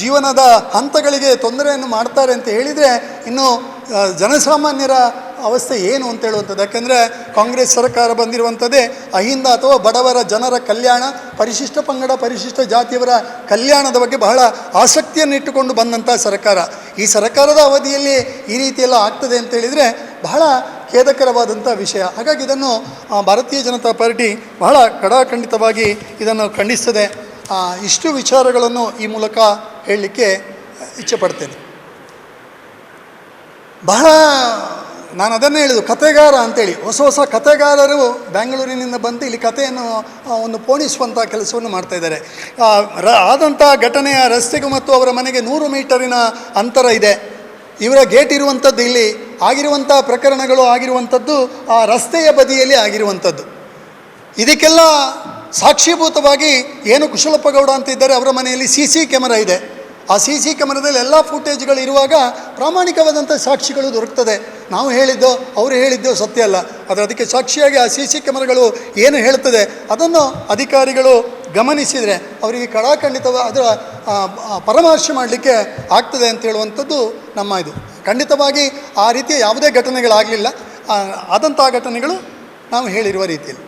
ಜೀವನದ ಹಂತಗಳಿಗೆ ತೊಂದರೆಯನ್ನು ಮಾಡ್ತಾರೆ ಅಂತ ಹೇಳಿದರೆ ಇನ್ನು ಜನಸಾಮಾನ್ಯರ ಅವಸ್ಥೆ ಏನು ಅಂತ ಹೇಳುವಂಥದ್ದು. ಯಾಕೆಂದರೆ ಕಾಂಗ್ರೆಸ್ ಸರ್ಕಾರ ಬಂದಿರುವಂಥದ್ದೇ ಅಹಿಂದ ಅಥವಾ ಬಡವರ ಜನರ ಕಲ್ಯಾಣ, ಪರಿಶಿಷ್ಟ ಪಂಗಡ, ಪರಿಶಿಷ್ಟ ಜಾತಿಯವರ ಕಲ್ಯಾಣದ ಬಗ್ಗೆ ಬಹಳ ಆಸಕ್ತಿಯನ್ನು ಇಟ್ಟುಕೊಂಡು ಬಂದಂಥ ಸರ್ಕಾರ. ಈ ಸರ್ಕಾರದ ಅವಧಿಯಲ್ಲಿ ಈ ರೀತಿಯೆಲ್ಲ ಆಗ್ತದೆ ಅಂತ ಹೇಳಿದರೆ ಬಹಳ ಖೇದಕರವಾದಂಥ ವಿಷಯ. ಹಾಗಾಗಿ ಇದನ್ನು ಭಾರತೀಯ ಜನತಾ ಪಾರ್ಟಿ ಬಹಳ ಕಡಾಖಂಡಿತವಾಗಿ ಇದನ್ನು ಖಂಡಿಸ್ತದೆ. ಇಷ್ಟು ವಿಚಾರಗಳನ್ನು ಈ ಮೂಲಕ ಹೇಳಲಿಕ್ಕೆ ಇಚ್ಛೆ ಪಡ್ತೇನೆ. ಬಹಳ ನಾನು ಅದನ್ನೇ ಹೇಳಿದ್ದು ಕತೆಗಾರ ಅಂತೇಳಿ. ಹೊಸ ಹೊಸ ಕತೆಗಾರರು ಬೆಂಗಳೂರಿನಿಂದ ಬಂದು ಇಲ್ಲಿ ಕಥೆಯನ್ನು ಒಂದು ಪೋಣಿಸುವಂಥ ಕೆಲಸವನ್ನು ಮಾಡ್ತಾ ಇದ್ದಾರೆ. ರ ಆದಂಥ ಘಟನೆಯ ರಸ್ತೆಗೂ ಮತ್ತು ಅವರ ಮನೆಗೆ ನೂರು ಮೀಟರಿನ ಅಂತರ ಇದೆ. ಇವರ ಗೇಟ್ ಇರುವಂಥದ್ದು ಇಲ್ಲಿ ಆಗಿರುವಂಥ ಪ್ರಕರಣಗಳು ಆಗಿರುವಂಥದ್ದು ಆ ರಸ್ತೆಯ ಬದಿಯಲ್ಲಿ ಆಗಿರುವಂಥದ್ದು ಇದಕ್ಕೆಲ್ಲ ಸಾಕ್ಷೀಭೂತವಾಗಿ ಏನು ಕುಶಲಪ್ಪ ಗೌಡ ಅಂತ ಇದ್ದಾರೆ, ಅವರ ಮನೆಯಲ್ಲಿ ಸಿ ಸಿ ಕ್ಯಾಮರಾ ಇದೆ. ಆ ಸಿ ಸಿ ಕ್ಯಾಮರಾದಲ್ಲಿ ಎಲ್ಲ ಫುಟೇಜ್ಗಳು ಇರುವಾಗ ಪ್ರಾಮಾಣಿಕವಾದಂಥ ಸಾಕ್ಷಿಗಳು ದೊರಕ್ತದೆ. ನಾವು ಹೇಳಿದ್ದು, ಅವರು ಹೇಳಿದ್ದು ಸತ್ಯ ಅಲ್ಲ. ಆದರೆ ಅದಕ್ಕೆ ಸಾಕ್ಷಿಯಾಗಿ ಆ ಸಿ ಸಿ ಕ್ಯಾಮರಾಗಳು ಏನು ಹೇಳ್ತದೆ ಅದನ್ನು ಅಧಿಕಾರಿಗಳು ಗಮನಿಸಿದರೆ ಅವರಿಗೆ ಕಡಾಖಂಡಿತವ ಅದರ ಪರಾಮರ್ಶೆ ಮಾಡಲಿಕ್ಕೆ ಆಗ್ತದೆ ಅಂತ ಹೇಳುವಂಥದ್ದು ನಮ್ಮ ಇದು. ಖಂಡಿತವಾಗಿ ಆ ರೀತಿಯ ಯಾವುದೇ ಘಟನೆಗಳಾಗಲಿಲ್ಲ. ಆದಂಥ ಘಟನೆಗಳು ನಾವು ಹೇಳಿರುವ ರೀತಿಯಲ್ಲಿ.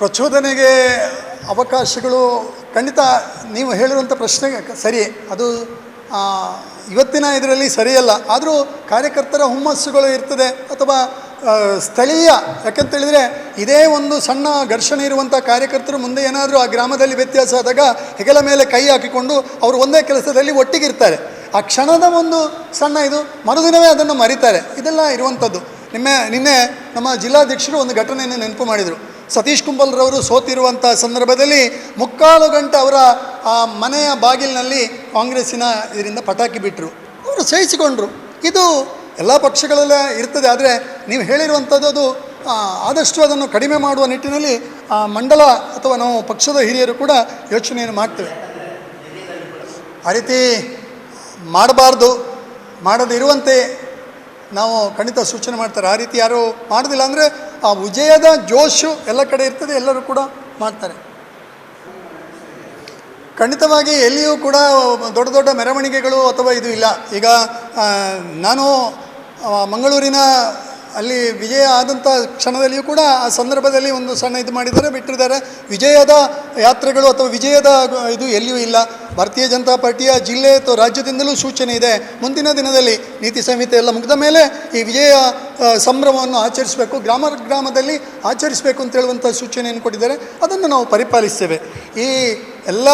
ಪ್ರಚೋದನೆಗೆ ಅವಕಾಶಗಳು ಖಂಡಿತ ನೀವು ಹೇಳಿರುವಂಥ ಪ್ರಶ್ನೆ ಸರಿ. ಅದು ಇವತ್ತಿನ ಇದರಲ್ಲಿ ಸರಿಯಲ್ಲ. ಆದರೂ ಕಾರ್ಯಕರ್ತರ ಹುಮ್ಮಸ್ಸುಗಳು ಇರ್ತದೆ ಅಥವಾ ಸ್ಥಳೀಯ ಯಾಕಂತೇಳಿದರೆ ಇದೇ ಒಂದು ಸಣ್ಣ ಘರ್ಷಣೆ ಇರುವಂಥ ಕಾರ್ಯಕರ್ತರು ಮುಂದೆ ಏನಾದರೂ ಆ ಗ್ರಾಮದಲ್ಲಿ ವ್ಯತ್ಯಾಸ ಆದಾಗ ಹೆಗಲ ಮೇಲೆ ಕೈ ಹಾಕಿಕೊಂಡು ಅವರು ಒಂದೇ ಕೆಲಸದಲ್ಲಿ ಒಟ್ಟಿಗಿರ್ತಾರೆ. ಆ ಕ್ಷಣದ ಒಂದು ಸಣ್ಣ ಇದು ಮರುದಿನವೇ ಅದನ್ನು ಮರಿತಾರೆ. ಇದೆಲ್ಲ ಇರುವಂಥದ್ದು. ನಿನ್ನೆ ನಿನ್ನೆ ನಮ್ಮ ಜಿಲ್ಲಾಧ್ಯಕ್ಷರು ಒಂದು ಘಟನೆಯನ್ನು ನೆನಪು ಮಾಡಿದರು. ಸತೀಶ್ ಕುಂಬಲ್ರವರು ಸೋತಿರುವಂಥ ಸಂದರ್ಭದಲ್ಲಿ ಮುಕ್ಕಾಲು ಗಂಟೆ ಅವರ ಆ ಮನೆಯ ಬಾಗಿಲಿನಲ್ಲಿ ಕಾಂಗ್ರೆಸ್ಸಿನ ಇದರಿಂದ ಪಟಾಕಿ ಬಿಟ್ಟರು ಅವರು ಸಹಿಸಿಕೊಂಡ್ರು. ಇದು ಎಲ್ಲ ಪಕ್ಷಗಳಲ್ಲೇ ಇರ್ತದೆ. ಆದರೆ ನೀವು ಹೇಳಿರುವಂಥದ್ದು ಅದು ಆದಷ್ಟು ಅದನ್ನು ಕಡಿಮೆ ಮಾಡುವ ನಿಟ್ಟಿನಲ್ಲಿ, ಆ, ಮಂಡಲ ಅಥವಾ ನಾವು ಪಕ್ಷದ ಹಿರಿಯರು ಕೂಡ ಯೋಚನೆಯನ್ನು ಮಾಡ್ತೇವೆ. ಆ ರೀತಿ ಮಾಡಬಾರ್ದು. ಮಾಡದಿರುವಂತೆ ನಾವು ಖಂಡಿತ ಸೂಚನೆ ಮಾಡ್ತಾರೆ. ಆ ರೀತಿ ಯಾರು ಮಾಡೋದಿಲ್ಲ ಅಂದರೆ ಆ ವಿಜಯದ ಜೋಶು ಎಲ್ಲ ಕಡೆ ಇರ್ತದೆ, ಎಲ್ಲರೂ ಕೂಡ ಮಾಡ್ತಾರೆ. ಖಂಡಿತವಾಗಿ ಎಲ್ಲಿಯೂ ಕೂಡ ದೊಡ್ಡ ದೊಡ್ಡ ಮೆರವಣಿಗೆಗಳು ಅಥವಾ ಇದು ಇಲ್ಲ. ಈಗ ನಾನು ಮಂಗಳೂರಿನ ಅಲ್ಲಿ ವಿಜಯ ಆದಂಥ ಕ್ಷಣದಲ್ಲಿಯೂ ಕೂಡ ಆ ಸಂದರ್ಭದಲ್ಲಿ ಒಂದು ಸಣ್ಣ ಇದು ಮಾಡಿದ್ದಾರೆ, ಬಿಟ್ಟಿದ್ದಾರೆ. ವಿಜಯದ ಯಾತ್ರೆಗಳು ಅಥವಾ ವಿಜಯದ ಇದು ಎಲ್ಲಿಯೂ ಇಲ್ಲ. ಭಾರತೀಯ ಜನತಾ ಪಾರ್ಟಿಯ ಜಿಲ್ಲೆ ಅಥವಾ ರಾಜ್ಯದಿಂದಲೂ ಸೂಚನೆ ಇದೆ. ಮುಂದಿನ ದಿನದಲ್ಲಿ ನೀತಿ ಸಂಹಿತೆ ಎಲ್ಲ ಮುಗಿದ ಮೇಲೆ ಈ ವಿಜಯ ಸಂಭ್ರಮವನ್ನು ಆಚರಿಸಬೇಕು, ಗ್ರಾಮ ಗ್ರಾಮದಲ್ಲಿ ಆಚರಿಸಬೇಕು ಅಂತ ಹೇಳುವಂಥ ಸೂಚನೆಯನ್ನು ಕೊಟ್ಟಿದ್ದಾರೆ. ಅದನ್ನು ನಾವು ಪರಿಪಾಲಿಸ್ತೇವೆ. ಈ ಎಲ್ಲ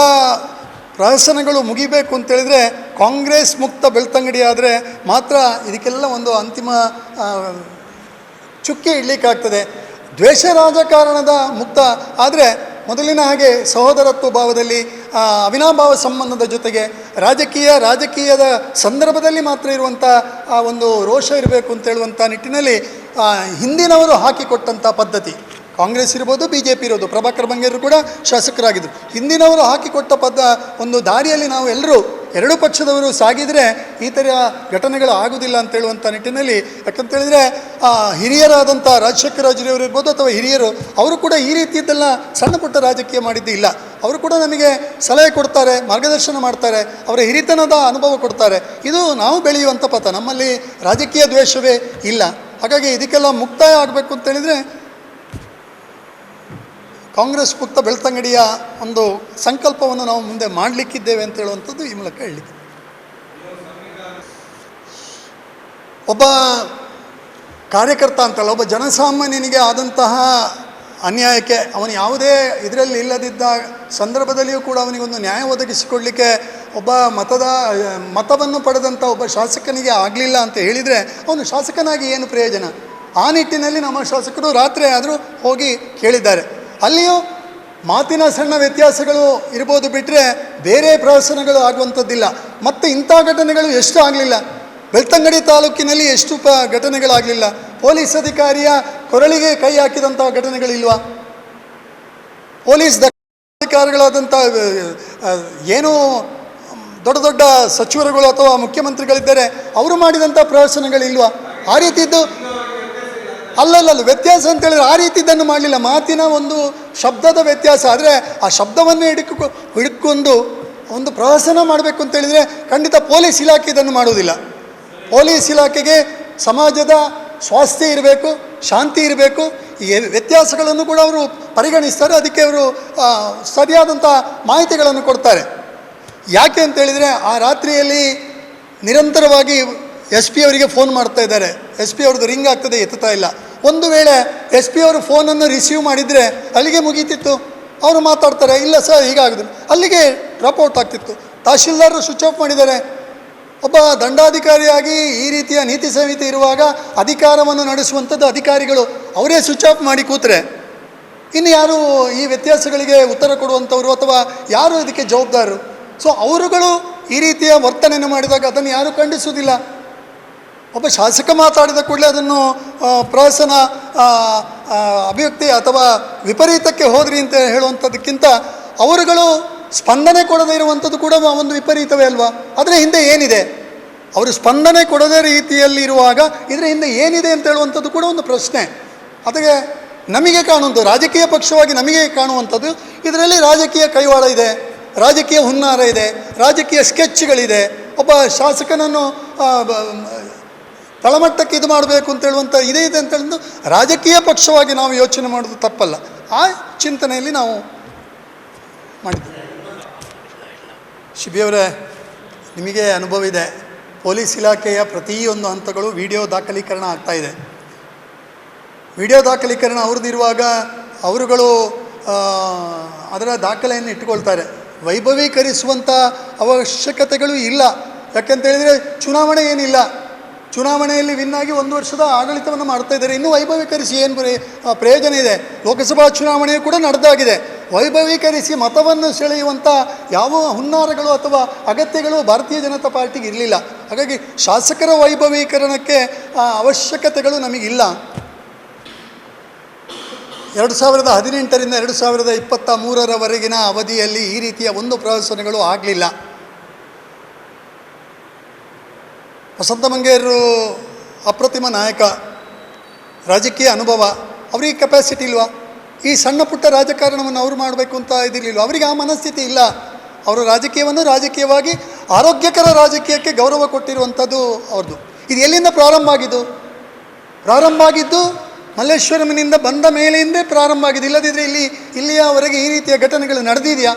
ಪ್ರಹಸನಗಳು ಮುಗಿಬೇಕು ಅಂತೇಳಿದರೆ ಕಾಂಗ್ರೆಸ್ ಮುಕ್ತ ಬೆಳ್ತಂಗಡಿ ಆದರೆ ಮಾತ್ರ ಇದಕ್ಕೆಲ್ಲ ಒಂದು ಅಂತಿಮ ಚುಕ್ಕಿ ಇಡಲಿಕ್ಕಾಗ್ತದೆ. ದ್ವೇಷ ರಾಜಕಾರಣದ ಮುಕ್ತ, ಆದರೆ ಮೊದಲಿನ ಹಾಗೆ ಸಹೋದರತ್ವ ಭಾವದಲ್ಲಿ ಅವಿನಾಭಾವ ಸಂಬಂಧದ ಜೊತೆಗೆ ರಾಜಕೀಯ, ರಾಜಕೀಯದ ಸಂದರ್ಭದಲ್ಲಿ ಮಾತ್ರ ಇರುವಂಥ ಆ ಒಂದು ರೋಷ ಇರಬೇಕು ಅಂತ ಹೇಳುವಂಥ ನಿಟ್ಟಿನಲ್ಲಿ ಹಿಂದಿನವರು ಹಾಕಿಕೊಟ್ಟಂಥ ಪದ್ಧತಿ. ಕಾಂಗ್ರೆಸ್ ಇರ್ಬೋದು ಬಿ ಜೆ ಪಿ ಇರೋದು, ಪ್ರಭಾಕರ್ ಬಂಗೇರು ಕೂಡ ಶಾಸಕರಾಗಿದ್ದರು ಹಿಂದಿನವರು ಹಾಕಿಕೊಟ್ಟ ಪದ, ಒಂದು ದಾರಿಯಲ್ಲಿ ನಾವು ಎಲ್ಲರೂ ಎರಡೂ ಪಕ್ಷದವರು ಸಾಗಿದರೆ ಈ ಥರ ಘಟನೆಗಳು ಆಗುವುದಿಲ್ಲ ಅಂತ ಹೇಳುವಂಥ ನಿಟ್ಟಿನಲ್ಲಿ ಯಾಕಂತೇಳಿದರೆ ಹಿರಿಯರಾದಂಥ ರಾಜಶೇಖರ ರಾಜರವರು ಇರ್ಬೋದು ಅಥವಾ ಹಿರಿಯರು, ಅವರು ಕೂಡ ಈ ರೀತಿಯದ್ದೆಲ್ಲ ಸಣ್ಣ ಪುಟ್ಟ ರಾಜಕೀಯ ಮಾಡಿದ್ದಿಲ್ಲ ಅವರು ಕೂಡ ನಮಗೆ ಸಲಹೆ ಕೊಡ್ತಾರೆ, ಮಾರ್ಗದರ್ಶನ ಮಾಡ್ತಾರೆ, ಅವರ ಹಿರಿತನದ ಅನುಭವ ಕೊಡ್ತಾರೆ. ಇದು ನಾವು ಬೆಳೆಯುವಂಥ ಪಥ. ನಮ್ಮಲ್ಲಿ ರಾಜಕೀಯ ದ್ವೇಷವೇ ಇಲ್ಲ. ಹಾಗಾಗಿ ಇದಕ್ಕೆಲ್ಲ ಮುಕ್ತಾಯ ಆಗಬೇಕು ಅಂತೇಳಿದರೆ ಕಾಂಗ್ರೆಸ್ ಮುಕ್ತ ಬೆಳ್ತಂಗಡಿಯ ಒಂದು ಸಂಕಲ್ಪವನ್ನು ನಾವು ಮುಂದೆ ಮಾಡಲಿಕ್ಕಿದ್ದೇವೆ ಅಂತ ಹೇಳುವಂಥದ್ದು ಈ ಮೂಲಕ ಹೇಳಲಿಕ್ಕೆ. ಒಬ್ಬ ಕಾರ್ಯಕರ್ತ ಅಂತಲ್ಲ, ಒಬ್ಬ ಜನಸಾಮಾನ್ಯನಿಗೆ ಆದಂತಹ ಅನ್ಯಾಯಕ್ಕೆ ಅವನು ಯಾವುದೇ ಇದರಲ್ಲಿ ಇಲ್ಲದಿದ್ದ ಸಂದರ್ಭದಲ್ಲಿಯೂ ಕೂಡ ಅವನಿಗೊಂದು ನ್ಯಾಯ ಒದಗಿಸಿಕೊಡಲಿಕ್ಕೆ ಒಬ್ಬ ಮತದ, ಮತವನ್ನು ಪಡೆದಂಥ ಒಬ್ಬ ಶಾಸಕನಿಗೆ ಆಗಲಿಲ್ಲ ಅಂತ ಹೇಳಿದರೆ ಅವನು ಶಾಸಕನಾಗಿ ಏನು ಪ್ರಯೋಜನ? ಆ ನಿಟ್ಟಿನಲ್ಲಿ ನಮ್ಮ ಶಾಸಕರು ರಾತ್ರಿ ಆದರೂ ಹೋಗಿ ಕೇಳಿದ್ದಾರೆ. ಅಲ್ಲಿಯೂ ಮಾತಿನ ಸಣ್ಣ ವ್ಯತ್ಯಾಸಗಳು ಇರ್ಬೋದು ಬಿಟ್ಟರೆ ಬೇರೆ ಪ್ರಹಸನಗಳು ಆಗುವಂಥದ್ದಿಲ್ಲ. ಮತ್ತು ಇಂಥ ಘಟನೆಗಳು ಎಷ್ಟು ಆಗಲಿಲ್ಲ. ಬೆಳ್ತಂಗಡಿ ತಾಲೂಕಿನಲ್ಲಿ ಎಷ್ಟು ಪ ಘಟನೆಗಳಾಗಲಿಲ್ಲ. ಪೊಲೀಸ್ ಅಧಿಕಾರಿಯ ಕೊರಳಿಗೆ ಕೈ ಹಾಕಿದಂಥ ಘಟನೆಗಳಿಲ್ವಾ? ಪೊಲೀಸ್ ಅಧಿಕಾರಿಗಳಾದಂಥ ಏನು ದೊಡ್ಡ ದೊಡ್ಡ ಸಚಿವರುಗಳು ಅಥವಾ ಮುಖ್ಯಮಂತ್ರಿಗಳಿದ್ದಾರೆ ಅವರು ಮಾಡಿದಂಥ ಪ್ರಹಸನಗಳಿಲ್ವಾ? ಆ ರೀತಿದ್ದು ಅಲ್ಲಲ್ಲ ವ್ಯತ್ಯಾಸ ಅಂತ ಹೇಳಿದ್ರೆ ಆ ರೀತಿದ್ದನ್ನು ಮಾಡಲಿಲ್ಲ. ಮಾತಿನ ಒಂದು ಶಬ್ದದ ವ್ಯತ್ಯಾಸ. ಆದರೆ ಆ ಶಬ್ದವನ್ನು ಹಿಡ್ಕೊ, ಹಿಡ್ಕೊಂಡು ಒಂದು ಪ್ರಹಸನ ಮಾಡಬೇಕು ಅಂತ ಹೇಳಿದರೆ ಖಂಡಿತ ಪೊಲೀಸ್ ಇಲಾಖೆ ಇದನ್ನು ಮಾಡುವುದಿಲ್ಲ ಪೊಲೀಸ್ ಇಲಾಖೆಗೆ ಸಮಾಜದ ಸ್ವಾಸ್ಥ್ಯ ಇರಬೇಕು, ಶಾಂತಿ ಇರಬೇಕು. ಈ ವ್ಯತ್ಯಾಸಗಳನ್ನು ಕೂಡ ಅವರು ಪರಿಗಣಿಸ್ತಾರೆ. ಅದಕ್ಕೆ ಅವರು ಸರಿಯಾದಂಥ ಮಾಹಿತಿಗಳನ್ನು ಕೊಡ್ತಾರೆ. ಯಾಕೆ ಅಂತ ಹೇಳಿದರೆ ಆ ರಾತ್ರಿಯಲ್ಲಿ ನಿರಂತರವಾಗಿ ಎಸ್ ಪಿ ಅವರಿಗೆ ಫೋನ್ ಮಾಡ್ತಾ ಇದ್ದಾರೆ. ಎಸ್ ಪಿ ಅವ್ರದ್ದು ರಿಂಗ್ ಆಗ್ತದೆ, ಎತ್ತುತ್ತಾ ಇಲ್ಲ. ಒಂದು ವೇಳೆ ಎಸ್ ಪಿ ಅವರು ಫೋನನ್ನು ರಿಸೀವ್ ಮಾಡಿದರೆ ಅಲ್ಲಿಗೆ ಮುಗೀತಿತ್ತು. ಅವರು ಮಾತಾಡ್ತಾರೆ, ಇಲ್ಲ ಸರ್ ಹೀಗಾಗಿದ್ರು ಅಲ್ಲಿಗೆ ಡ್ರಾಪ್ಔಟ್ ಆಗ್ತಿತ್ತು. ತಹಶೀಲ್ದಾರರು ಸ್ವಿಚ್ ಆಫ್ ಮಾಡಿದ್ದಾರೆ. ಒಬ್ಬ ದಂಡಾಧಿಕಾರಿಯಾಗಿ ಈ ರೀತಿಯ ನೀತಿ ಸಂಹಿತೆ ಇರುವಾಗ ಅಧಿಕಾರವನ್ನು ನಡೆಸುವಂಥದ್ದು ಅಧಿಕಾರಿಗಳು, ಅವರೇ ಸ್ವಿಚ್ ಆಫ್ ಮಾಡಿ ಕೂತ್ರೆ ಇನ್ನು ಯಾರು ಈ ವ್ಯತ್ಯಾಸಗಳಿಗೆ ಉತ್ತರ ಕೊಡುವಂಥವ್ರು ಅಥವಾ ಯಾರು ಇದಕ್ಕೆ ಜವಾಬ್ದಾರರು? ಸೊ ಅವರುಗಳು ಈ ರೀತಿಯ ವರ್ತನೆಯನ್ನು ಮಾಡಿದಾಗ ಅದನ್ನು ಯಾರೂ ಖಂಡಿಸುವುದಿಲ್ಲ. ಒಬ್ಬ ಶಾಸಕ ಮಾತಾಡಿದ ಕೂಡಲೇ ಅದನ್ನು ಪ್ರಹಸನ ಅಭಿವ್ಯಕ್ತಿ ಅಥವಾ ವಿಪರೀತಕ್ಕೆ ಹೋದ್ರಿ ಅಂತ ಹೇಳುವಂಥದ್ದಕ್ಕಿಂತ ಅವರುಗಳು ಸ್ಪಂದನೆ ಕೊಡದೇ ಇರುವಂಥದ್ದು ಕೂಡ ಒಂದು ವಿಪರೀತವೇ ಅಲ್ವಾ? ಅದರ ಹಿಂದೆ ಏನಿದೆ? ಅವರು ಸ್ಪಂದನೆ ಕೊಡದೇ ರೀತಿಯಲ್ಲಿ ಇರುವಾಗ ಇದರ ಹಿಂದೆ ಏನಿದೆ ಅಂತ ಹೇಳುವಂಥದ್ದು ಕೂಡ ಒಂದು ಪ್ರಶ್ನೆ. ಅದಕ್ಕೆ ನಮಗೆ ಕಾಣುವಂಥ ರಾಜಕೀಯ ಪಕ್ಷವಾಗಿ ನಮಗೆ ಕಾಣುವಂಥದ್ದು, ಇದರಲ್ಲಿ ರಾಜಕೀಯ ಕೈವಾಡ ಇದೆ, ರಾಜಕೀಯ ಹುನ್ನಾರ ಇದೆ, ರಾಜಕೀಯ ಸ್ಕೆಚ್ಗಳಿದೆ ಒಬ್ಬ ಶಾಸಕನನ್ನು ತಳಮಟ್ಟಕ್ಕೆ ಇದು ಮಾಡಬೇಕು ಅಂತ ಹೇಳುವಂಥ ಇದೇ ಇದೆ ಅಂತ ಹೇಳಿದ್ದು ರಾಜಕೀಯ ಪಕ್ಷವಾಗಿ ನಾವು ಯೋಚನೆ ಮಾಡೋದು ತಪ್ಪಲ್ಲ. ಆ ಚಿಂತನೆಯಲ್ಲಿ ನಾವು ಮಾಡಿದ್ದೇವೆ. ಶಿಬಿಯವರೇ, ನಿಮಗೆ ಅನುಭವ ಇದೆ. ಪೊಲೀಸ್ ಇಲಾಖೆಯ ಪ್ರತಿಯೊಂದು ಹಂತಗಳು ವಿಡಿಯೋ ದಾಖಲೀಕರಣ ಆಗ್ತಾ ಇದೆ. ವಿಡಿಯೋ ದಾಖಲೀಕರಣ ಅವ್ರದ್ದಿರುವಾಗ ಅವರುಗಳು ಅದರ ದಾಖಲೆಯನ್ನು ಇಟ್ಟುಕೊಳ್ತಾರೆ. ವೈಭವೀಕರಿಸುವಂಥ ಅವಶ್ಯಕತೆಗಳು ಇಲ್ಲ. ಯಾಕಂತ ಹೇಳಿದರೆ ಚುನಾವಣೆ ಏನಿಲ್ಲ. ಚುನಾವಣೆಯಲ್ಲಿ ವಿನ್ ಆಗಿ ಒಂದು ವರ್ಷದ ಆಡಳಿತವನ್ನು ಮಾಡ್ತಾ ಇದ್ದಾರೆ. ಇನ್ನೂ ವೈಭವೀಕರಿಸಿ ಏನು ಪ್ರಯೋಜನ ಇದೆ? ಲೋಕಸಭಾ ಚುನಾವಣೆಯು ಕೂಡ ನಡೆದಾಗಿದೆ. ವೈಭವೀಕರಿಸಿ ಮತವನ್ನು ಸೆಳೆಯುವಂಥ ಯಾವ ಹುನ್ನಾರಗಳು ಅಥವಾ ಅಗತ್ಯಗಳು ಭಾರತೀಯ ಜನತಾ ಪಾರ್ಟಿಗೆ ಇರಲಿಲ್ಲ. ಹಾಗಾಗಿ ಶಾಸಕರ ವೈಭವೀಕರಣಕ್ಕೆ ಅವಶ್ಯಕತೆಗಳು ನಮಗಿಲ್ಲ. ಎರಡು ಸಾವಿರದ ಹದಿನೆಂಟರಿಂದ ಎರಡು ಸಾವಿರದ ಇಪ್ಪತ್ತ ಮೂರರವರೆಗಿನ ಅವಧಿಯಲ್ಲಿ ಈ ರೀತಿಯ ಒಂದು ಪ್ರವಚನಗಳು ಆಗಲಿಲ್ಲ. ವಸಂತ ಮಂಗೇರು ಅಪ್ರತಿಮ ನಾಯಕ. ರಾಜಕೀಯ ಅನುಭವ. ಅವರಿಗೆ ಕೆಪಾಸಿಟಿ ಇಲ್ವಾ? ಈ ಸಣ್ಣ ಪುಟ್ಟ ರಾಜಕಾರಣವನ್ನು ಅವರು ಮಾಡಬೇಕು ಅಂತ ಇದಿರಲಿಲ್ಲ ಅವರಿಗೆ ಆ ಮನಸ್ಥಿತಿ ಇಲ್ಲ. ಅವರು ರಾಜಕೀಯವನ್ನು ರಾಜಕೀಯವಾಗಿ ಆರೋಗ್ಯಕರ ರಾಜಕೀಯಕ್ಕೆ ಗೌರವ ಕೊಟ್ಟಿರುವಂಥದ್ದು ಅವ್ರದ್ದು ಇದು ಎಲ್ಲಿಂದ ಪ್ರಾರಂಭ ಆಗಿದ್ದು? ಪ್ರಾರಂಭ ಆಗಿದ್ದು ಮಲ್ಲೇಶ್ವರಮಿನಿಂದ ಬಂದ ಮೇಲಿಂದೇ ಪ್ರಾರಂಭ ಆಗಿದೆ ಇಲ್ಲದಿದ್ದರೆ ಇಲ್ಲಿ, ಇಲ್ಲಿಯವರೆಗೆ ಈ ರೀತಿಯ ಘಟನೆಗಳು ನಡೆದಿದೆಯಾ?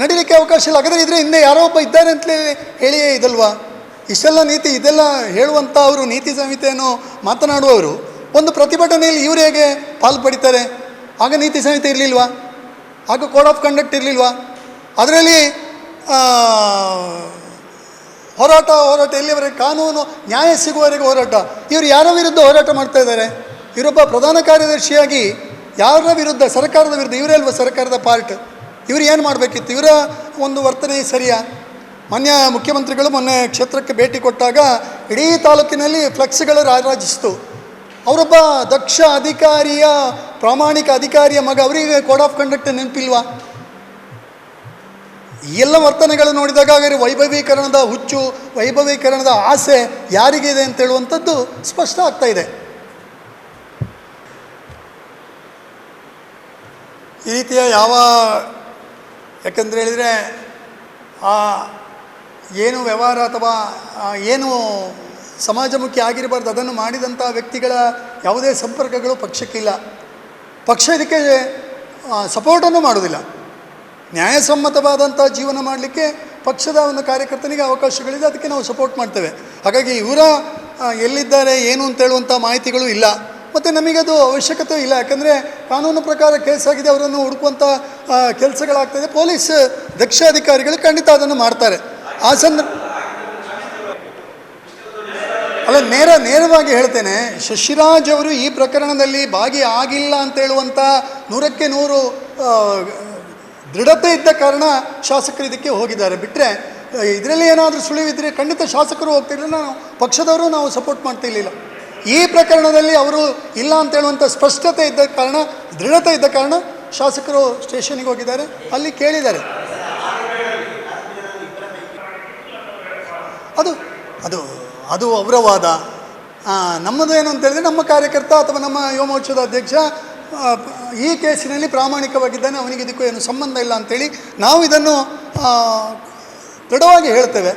ನಡೀಲಿಕ್ಕೆ ಅವಕಾಶ ಇಲ್ಲ. ಹಾಗಾದರೆ ಇದ್ದರೆ ಹಿಂದೆ ಯಾರೋ ಒಬ್ಬ ಇದ್ದಾರೆ ಅಂತಲೇ ಹೇಳಿಯೇ ಇದಲ್ವಾ? ಇಷ್ಟೆಲ್ಲ ನೀತಿ, ಇದೆಲ್ಲ ಹೇಳುವಂಥ ಅವರು ನೀತಿ ಸಂಹಿತೆಯನ್ನು ಮಾತನಾಡುವವರು, ಒಂದು ಪ್ರತಿಭಟನೆಯಲ್ಲಿ ಇವರು ಹೇಗೆ ಪಾಲು ಪಡಿತಾರೆ? ಆಗ ನೀತಿ ಸಂಹಿತೆ ಇರಲಿಲ್ವಾ? ಆಗ ಕೋಡ್ ಆಫ್ ಕಂಡಕ್ಟ್ ಇರಲಿಲ್ವಾ? ಅದರಲ್ಲಿ ಹೋರಾಟ ಹೋರಾಟ, ಎಲ್ಲಿವರೆಗೆ ಕಾನೂನು ನ್ಯಾಯ ಸಿಗುವವರೆಗೆ ಹೋರಾಟ. ಇವರು ಯಾರ ವಿರುದ್ಧ ಹೋರಾಟ ಮಾಡ್ತಾ ಇದ್ದಾರೆ? ಇವರೊಬ್ಬ ಪ್ರಧಾನ ಕಾರ್ಯದರ್ಶಿಯಾಗಿ ಯಾರ ವಿರುದ್ಧ, ಸರ್ಕಾರದ ವಿರುದ್ಧ, ಇವರೇ ಅಲ್ವಾ ಸರ್ಕಾರದ ಪಾರ್ಟ್? ಇವರು ಏನು ಮಾಡಬೇಕಿತ್ತು? ಇವರ ಒಂದು ವರ್ತನೆ ಸರಿಯಾ? ಮಾನ್ಯ ಮುಖ್ಯಮಂತ್ರಿಗಳು ಮೊನ್ನೆ ಕ್ಷೇತ್ರಕ್ಕೆ ಭೇಟಿ ಕೊಟ್ಟಾಗ ಇಡೀ ತಾಲೂಕಿನಲ್ಲಿ ಫ್ಲೆಕ್ಸ್ಗಳು ರಾರಾಜಿಸಿತು. ಅವರೊಬ್ಬ ದಕ್ಷ ಅಧಿಕಾರಿಯ, ಪ್ರಾಮಾಣಿಕ ಅಧಿಕಾರಿಯ ಮಗ, ಅವರಿಗೆ ಕೋಡ್ ಆಫ್ ಕಂಡಕ್ಟ್ ನೆನಪಿಲ್ವಾ? ಎಲ್ಲ ವರ್ತನೆಗಳು ನೋಡಿದಾಗ ಹಾಗಾದ್ರೆ ವೈಭವೀಕರಣದ ಹುಚ್ಚು, ವೈಭವೀಕರಣದ ಆಸೆ ಯಾರಿಗಿದೆ ಅಂತ ಹೇಳುವಂಥದ್ದು ಸ್ಪಷ್ಟ ಆಗ್ತಾ ಇದೆ. ಈ ರೀತಿಯ ಯಾವ, ಯಾಕಂದ್ರೆ ಹೇಳಿದರೆ ಆ ಏನು ವ್ಯವಹಾರ ಅಥವಾ ಏನು ಸಮಾಜಮುಖಿ ಆಗಿರಬಾರ್ದು, ಅದನ್ನು ಮಾಡಿದಂಥ ವ್ಯಕ್ತಿಗಳ ಯಾವುದೇ ಸಂಪರ್ಕಗಳು ಪಕ್ಷಕ್ಕಿಲ್ಲ. ಪಕ್ಷ ಇದಕ್ಕೆ ಸಪೋರ್ಟನ್ನು ಮಾಡೋದಿಲ್ಲ ನ್ಯಾಯಸಮ್ಮತವಾದಂಥ ಜೀವನ ಮಾಡಲಿಕ್ಕೆ ಪಕ್ಷದ ಒಂದು ಕಾರ್ಯಕರ್ತನಿಗೆ ಅವಕಾಶಗಳಿದೆ, ಅದಕ್ಕೆ ನಾವು ಸಪೋರ್ಟ್ ಮಾಡ್ತೇವೆ. ಹಾಗಾಗಿ ಇವರ ಎಲ್ಲಿದ್ದಾರೆ, ಏನು ಅಂತ ಹೇಳುವಂಥ ಮಾಹಿತಿಗಳು ಇಲ್ಲ. ಮತ್ತು ನಮಗದು ಅವಶ್ಯಕತೆ ಇಲ್ಲ, ಯಾಕಂದರೆ ಕಾನೂನು ಪ್ರಕಾರ ಕೇಸ್ ಆಗಿದೆ, ಅವರನ್ನು ಹುಡುಕುವಂಥ ಕೆಲಸಗಳಾಗ್ತದೆ ಪೊಲೀಸ್ ದಕ್ಷ ಅಧಿಕಾರಿಗಳು ಖಂಡಿತ ಅದನ್ನು ಮಾಡ್ತಾರೆ. ಆ ಸಂದರ್ಭ ಅಲ್ಲ, ನೇರ, ನೇರವಾಗಿ ಹೇಳ್ತೇನೆ, ಶಶಿರಾಜ್ ಅವರು ಈ ಪ್ರಕರಣದಲ್ಲಿ ಭಾಗಿ ಆಗಿಲ್ಲ ಅಂತ ಹೇಳುವಂಥ ನೂರಕ್ಕೆ ನೂರು ದೃಢತೆ ಇದ್ದ ಕಾರಣ ಶಾಸಕರು ಇದಕ್ಕೆ ಹೋಗಿದ್ದಾರೆ. ಬಿಟ್ಟರೆ ಇದರಲ್ಲಿ ಏನಾದರೂ ಸುಳಿವಿದ್ರೆ ಖಂಡಿತ ಶಾಸಕರು ಹೋಗ್ತಿರಲಿಲ್ಲ ನಾವು ಪಕ್ಷದವರು ನಾವು ಸಪೋರ್ಟ್ ಮಾಡ್ತಿರ್ಲಿಲ್ಲ ಈ ಪ್ರಕರಣದಲ್ಲಿ ಅವರು ಇಲ್ಲ ಅಂತ ಹೇಳುವಂಥ ಸ್ಪಷ್ಟತೆ ಇದ್ದ ಕಾರಣ, ದೃಢತೆ ಇದ್ದ ಕಾರಣ ಶಾಸಕರು ಸ್ಟೇಷನ್ಗೆ ಹೋಗಿದ್ದಾರೆ. ಅಲ್ಲಿ ಕೇಳಿದ್ದಾರೆ. ಅದು ಅದು ಅದು ಅವರ ವಾದ ನಮ್ಮದೇನು ನಮ್ಮದು ಏನು ಅಂತ ಹೇಳಿದ್ರೆ ನಮ್ಮ ಕಾರ್ಯಕರ್ತ ಅಥವಾ ನಮ್ಮ ಯುವ ಅಧ್ಯಕ್ಷ ಈ ಕೇಸಿನಲ್ಲಿ ಪ್ರಾಮಾಣಿಕವಾಗಿದ್ದಾನೆ, ಅವನಿಗೆ ಇದಕ್ಕೂ ಏನು ಸಂಬಂಧ ಇಲ್ಲ ಅಂತೇಳಿ ನಾವು ಇದನ್ನು ದೃಢವಾಗಿ ಹೇಳ್ತೇವೆ.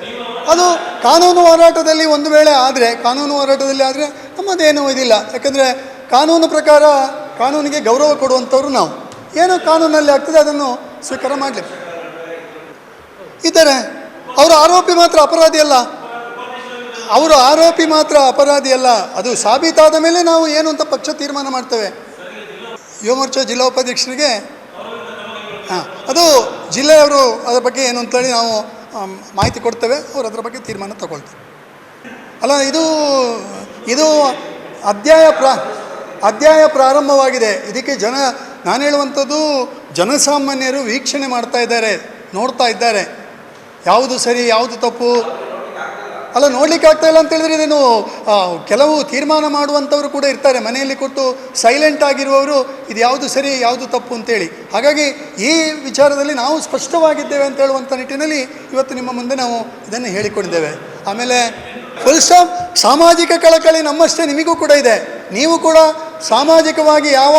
ಅದು ಕಾನೂನು ಹೋರಾಟದಲ್ಲಿ ಒಂದು ವೇಳೆ ಆದರೆ, ಕಾನೂನು ಹೋರಾಟದಲ್ಲಿ ಆದರೆ ನಮ್ಮದೇನು ಇದಿಲ್ಲ. ಯಾಕಂದರೆ ಕಾನೂನು ಪ್ರಕಾರ ಕಾನೂನಿಗೆ ಗೌರವ ಕೊಡುವಂಥವ್ರು ನಾವು. ಏನು ಕಾನೂನಲ್ಲಿ ಆಗ್ತದೆ ಅದನ್ನು ಸ್ವೀಕಾರ ಮಾಡಲಿ ಇದ್ದಾರೆ ಅವರು ಆರೋಪಿ ಮಾತ್ರ ಅಪರಾಧಿ ಅಲ್ಲ. ಅವರು ಆರೋಪಿ ಮಾತ್ರ ಅಪರಾಧಿ ಅಲ್ಲ. ಅದು ಸಾಬೀತಾದ ಮೇಲೆ ನಾವು ಏನು ಅಂತ ಪಕ್ಷ ತೀರ್ಮಾನ ಮಾಡ್ತೇವೆ. ಯುವ ಮೋರ್ಚಾ ಜಿಲ್ಲಾ ಉಪಾಧ್ಯಕ್ಷರಿಗೆ, ಹಾಂ, ಅದು ಜಿಲ್ಲೆಯವರು ಅದರ ಬಗ್ಗೆ ಏನು ಅಂತೇಳಿ ನಾವು ಮಾಹಿತಿ ಕೊಡ್ತೇವೆ. ಅವ್ರು ಅದರ ಬಗ್ಗೆ ತೀರ್ಮಾನ ತಗೊಳ್ತೇವೆ ಅಲ್ಲ, ಇದು ಇದು ಅಧ್ಯಾಯ ಪ್ರಾ, ಅಧ್ಯಾಯ ಪ್ರಾರಂಭವಾಗಿದೆ. ಇದಕ್ಕೆ ಜನ, ನಾನು ಹೇಳುವಂಥದ್ದು, ಜನಸಾಮಾನ್ಯರು ವೀಕ್ಷಣೆ ಮಾಡ್ತಾ ಇದ್ದಾರೆ, ನೋಡ್ತಾ ಇದ್ದಾರೆ. ಯಾವುದು ಸರಿ, ಯಾವುದು ತಪ್ಪು? ಅಲ್ಲ, ನೋಡ್ಲಿಕ್ಕೆ ಆಗ್ತಾ ಇಲ್ಲ ಅಂತ ಹೇಳಿದ್ರೆ ಇದೇನು ಕೆಲವು ತೀರ್ಮಾನ ಮಾಡುವಂಥವರು ಕೂಡ ಇರ್ತಾರೆ. ಮನೆಯಲ್ಲಿ ಕೊಟ್ಟು ಸೈಲೆಂಟ್ ಆಗಿರುವವರು, ಇದು ಯಾವುದು ಸರಿ, ಯಾವುದು ತಪ್ಪು ಅಂತೇಳಿ ಹಾಗಾಗಿ ಈ ವಿಚಾರದಲ್ಲಿ ನಾವು ಸ್ಪಷ್ಟವಾಗಿದ್ದೇವೆ ಅಂತ ಹೇಳುವಂಥ ನಿಟ್ಟಿನಲ್ಲಿ ಇವತ್ತು ನಿಮ್ಮ ಮುಂದೆ ನಾವು ಇದನ್ನು ಹೇಳಿಕೊಂಡಿದ್ದೇವೆ. ಆಮೇಲೆ ಫುಲ್ ಸ್ಟಾಪ್ ಸಾಮಾಜಿಕ ಕಳಕಳಿ ನಮ್ಮಷ್ಟೇ, ನಿಮಗೂ ಕೂಡ ಇದೆ. ನೀವು ಕೂಡ ಸಾಮಾಜಿಕವಾಗಿ ಯಾವ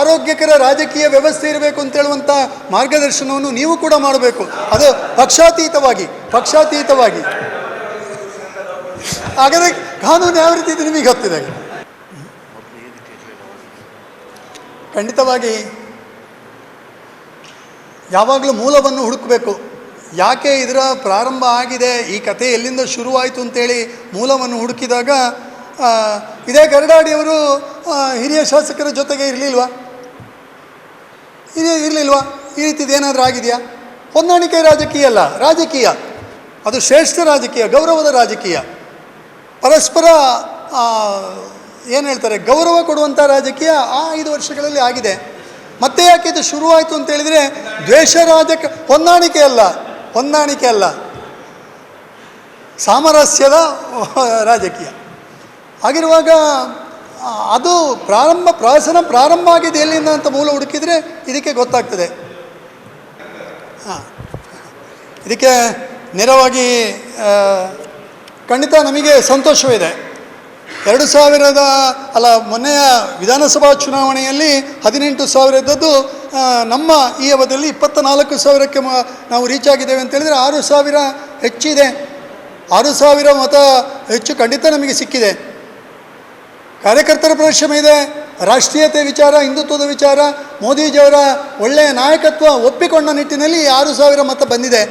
ಆರೋಗ್ಯಕರ ರಾಜಕೀಯ ವ್ಯವಸ್ಥೆ ಇರಬೇಕು ಅಂತ ಹೇಳುವಂಥ ಮಾರ್ಗದರ್ಶನವನ್ನು ನೀವು ಕೂಡ ಮಾಡಬೇಕು. ಅದು ಪಕ್ಷಾತೀತವಾಗಿ ಪಕ್ಷಾತೀತವಾಗಿ. ಹಾಗಾದರೆ ಕಾನೂನು ಯಾವ ರೀತಿ ಇದೆ ನಿಮಗೆ ಗೊತ್ತಿದೆ? ಖಂಡಿತವಾಗಿ ಯಾವಾಗಲೂ ಮೂಲವನ್ನು ಹುಡುಕಬೇಕು. ಯಾಕೆ ಇದರ ಪ್ರಾರಂಭ ಆಗಿದೆ, ಈ ಕತೆ ಎಲ್ಲಿಂದ ಶುರುವಾಯಿತು ಅಂತೇಳಿ ಮೂಲವನ್ನು ಹುಡುಕಿದಾಗ ಇದೇ ಗರಡಾಡಿಯವರು ಹಿರಿಯ ಶಾಸಕರ ಜೊತೆಗೆ ಇರಲಿಲ್ವಾ? ಹಿರಿಯ ಇರಲಿಲ್ವಾ? ಈ ರೀತಿದು ಏನಾದರೂ ಆಗಿದೆಯಾ? ಹೊಂದಾಣಿಕೆ ರಾಜಕೀಯ ಅಲ್ಲ, ರಾಜಕೀಯ. ಅದು ಶ್ರೇಷ್ಠ ರಾಜಕೀಯ, ಗೌರವದ ರಾಜಕೀಯ. ಪರಸ್ಪರ ಏನು ಹೇಳ್ತಾರೆ, ಗೌರವ ಕೊಡುವಂಥ ರಾಜಕೀಯ ಆ ಐದು ವರ್ಷಗಳಲ್ಲಿ ಆಗಿದೆ. ಮತ್ತೆ ಯಾಕೆ ಇದು ಶುರುವಾಯಿತು ಅಂತ ಹೇಳಿದರೆ, ದ್ವೇಷ ರಾಜಕ, ಹೊಂದಾಣಿಕೆ ಅಲ್ಲ ಹೊಂದಾಣಿಕೆ ಅಲ್ಲ. ಸಾಮರಸ್ಯದ ರಾಜಕೀಯ. ಹಾಗಿರುವಾಗ ಅದು ಪ್ರಾರಂಭ ಪ್ರಾಸನ ಪ್ರಾರಂಭ ಆಗಿದೆ ಎಲ್ಲಿಂದ ಅಂತ ಮೂಲ ಹುಡುಕಿದರೆ ಇದಕ್ಕೆ ಗೊತ್ತಾಗ್ತದೆ. ಹಾಂ. ಇದಕ್ಕೆ ನೇರವಾಗಿ ಖಂಡಿತ ನಮಗೆ ಸಂತೋಷವಿದೆ. ಎರಡು ಸಾವಿರದ, ಅಲ್ಲ, ಮೊನ್ನೆಯ ವಿಧಾನಸಭಾ ಚುನಾವಣೆಯಲ್ಲಿ ಹದಿನೆಂಟು ಸಾವಿರ ನಮ್ಮ ಈ ಅವಧಿಯಲ್ಲಿ ಇಪ್ಪತ್ತ ನಾಲ್ಕು ಸಾವಿರಕ್ಕೆ ಮ- ನಾವು ರೀಚ್ ಆಗಿದ್ದೇವೆ ಅಂತ ಹೇಳಿದರೆ ಆರು ಸಾವಿರ ಹೆಚ್ಚಿದೆ. ಆರು ಸಾವಿರ ಮತ ಹೆಚ್ಚು ಖಂಡಿತ ನಮಗೆ ಸಿಕ್ಕಿದೆ. ಕಾರ್ಯಕರ್ತರ ಪರಿಶ್ರಮ ಇದೆ, ರಾಷ್ಟ್ರೀಯತೆ ವಿಚಾರ, ಹಿಂದುತ್ವದ ವಿಚಾರ, ಮೋದಿಜಿಯವರ ಒಳ್ಳೆಯ ನಾಯಕತ್ವ ಒಪ್ಪಿಕೊಂಡ ನಿಟ್ಟಿನಲ್ಲಿ ಆರು ಸಾವಿರ ಮತ ಬಂದಿದೆ.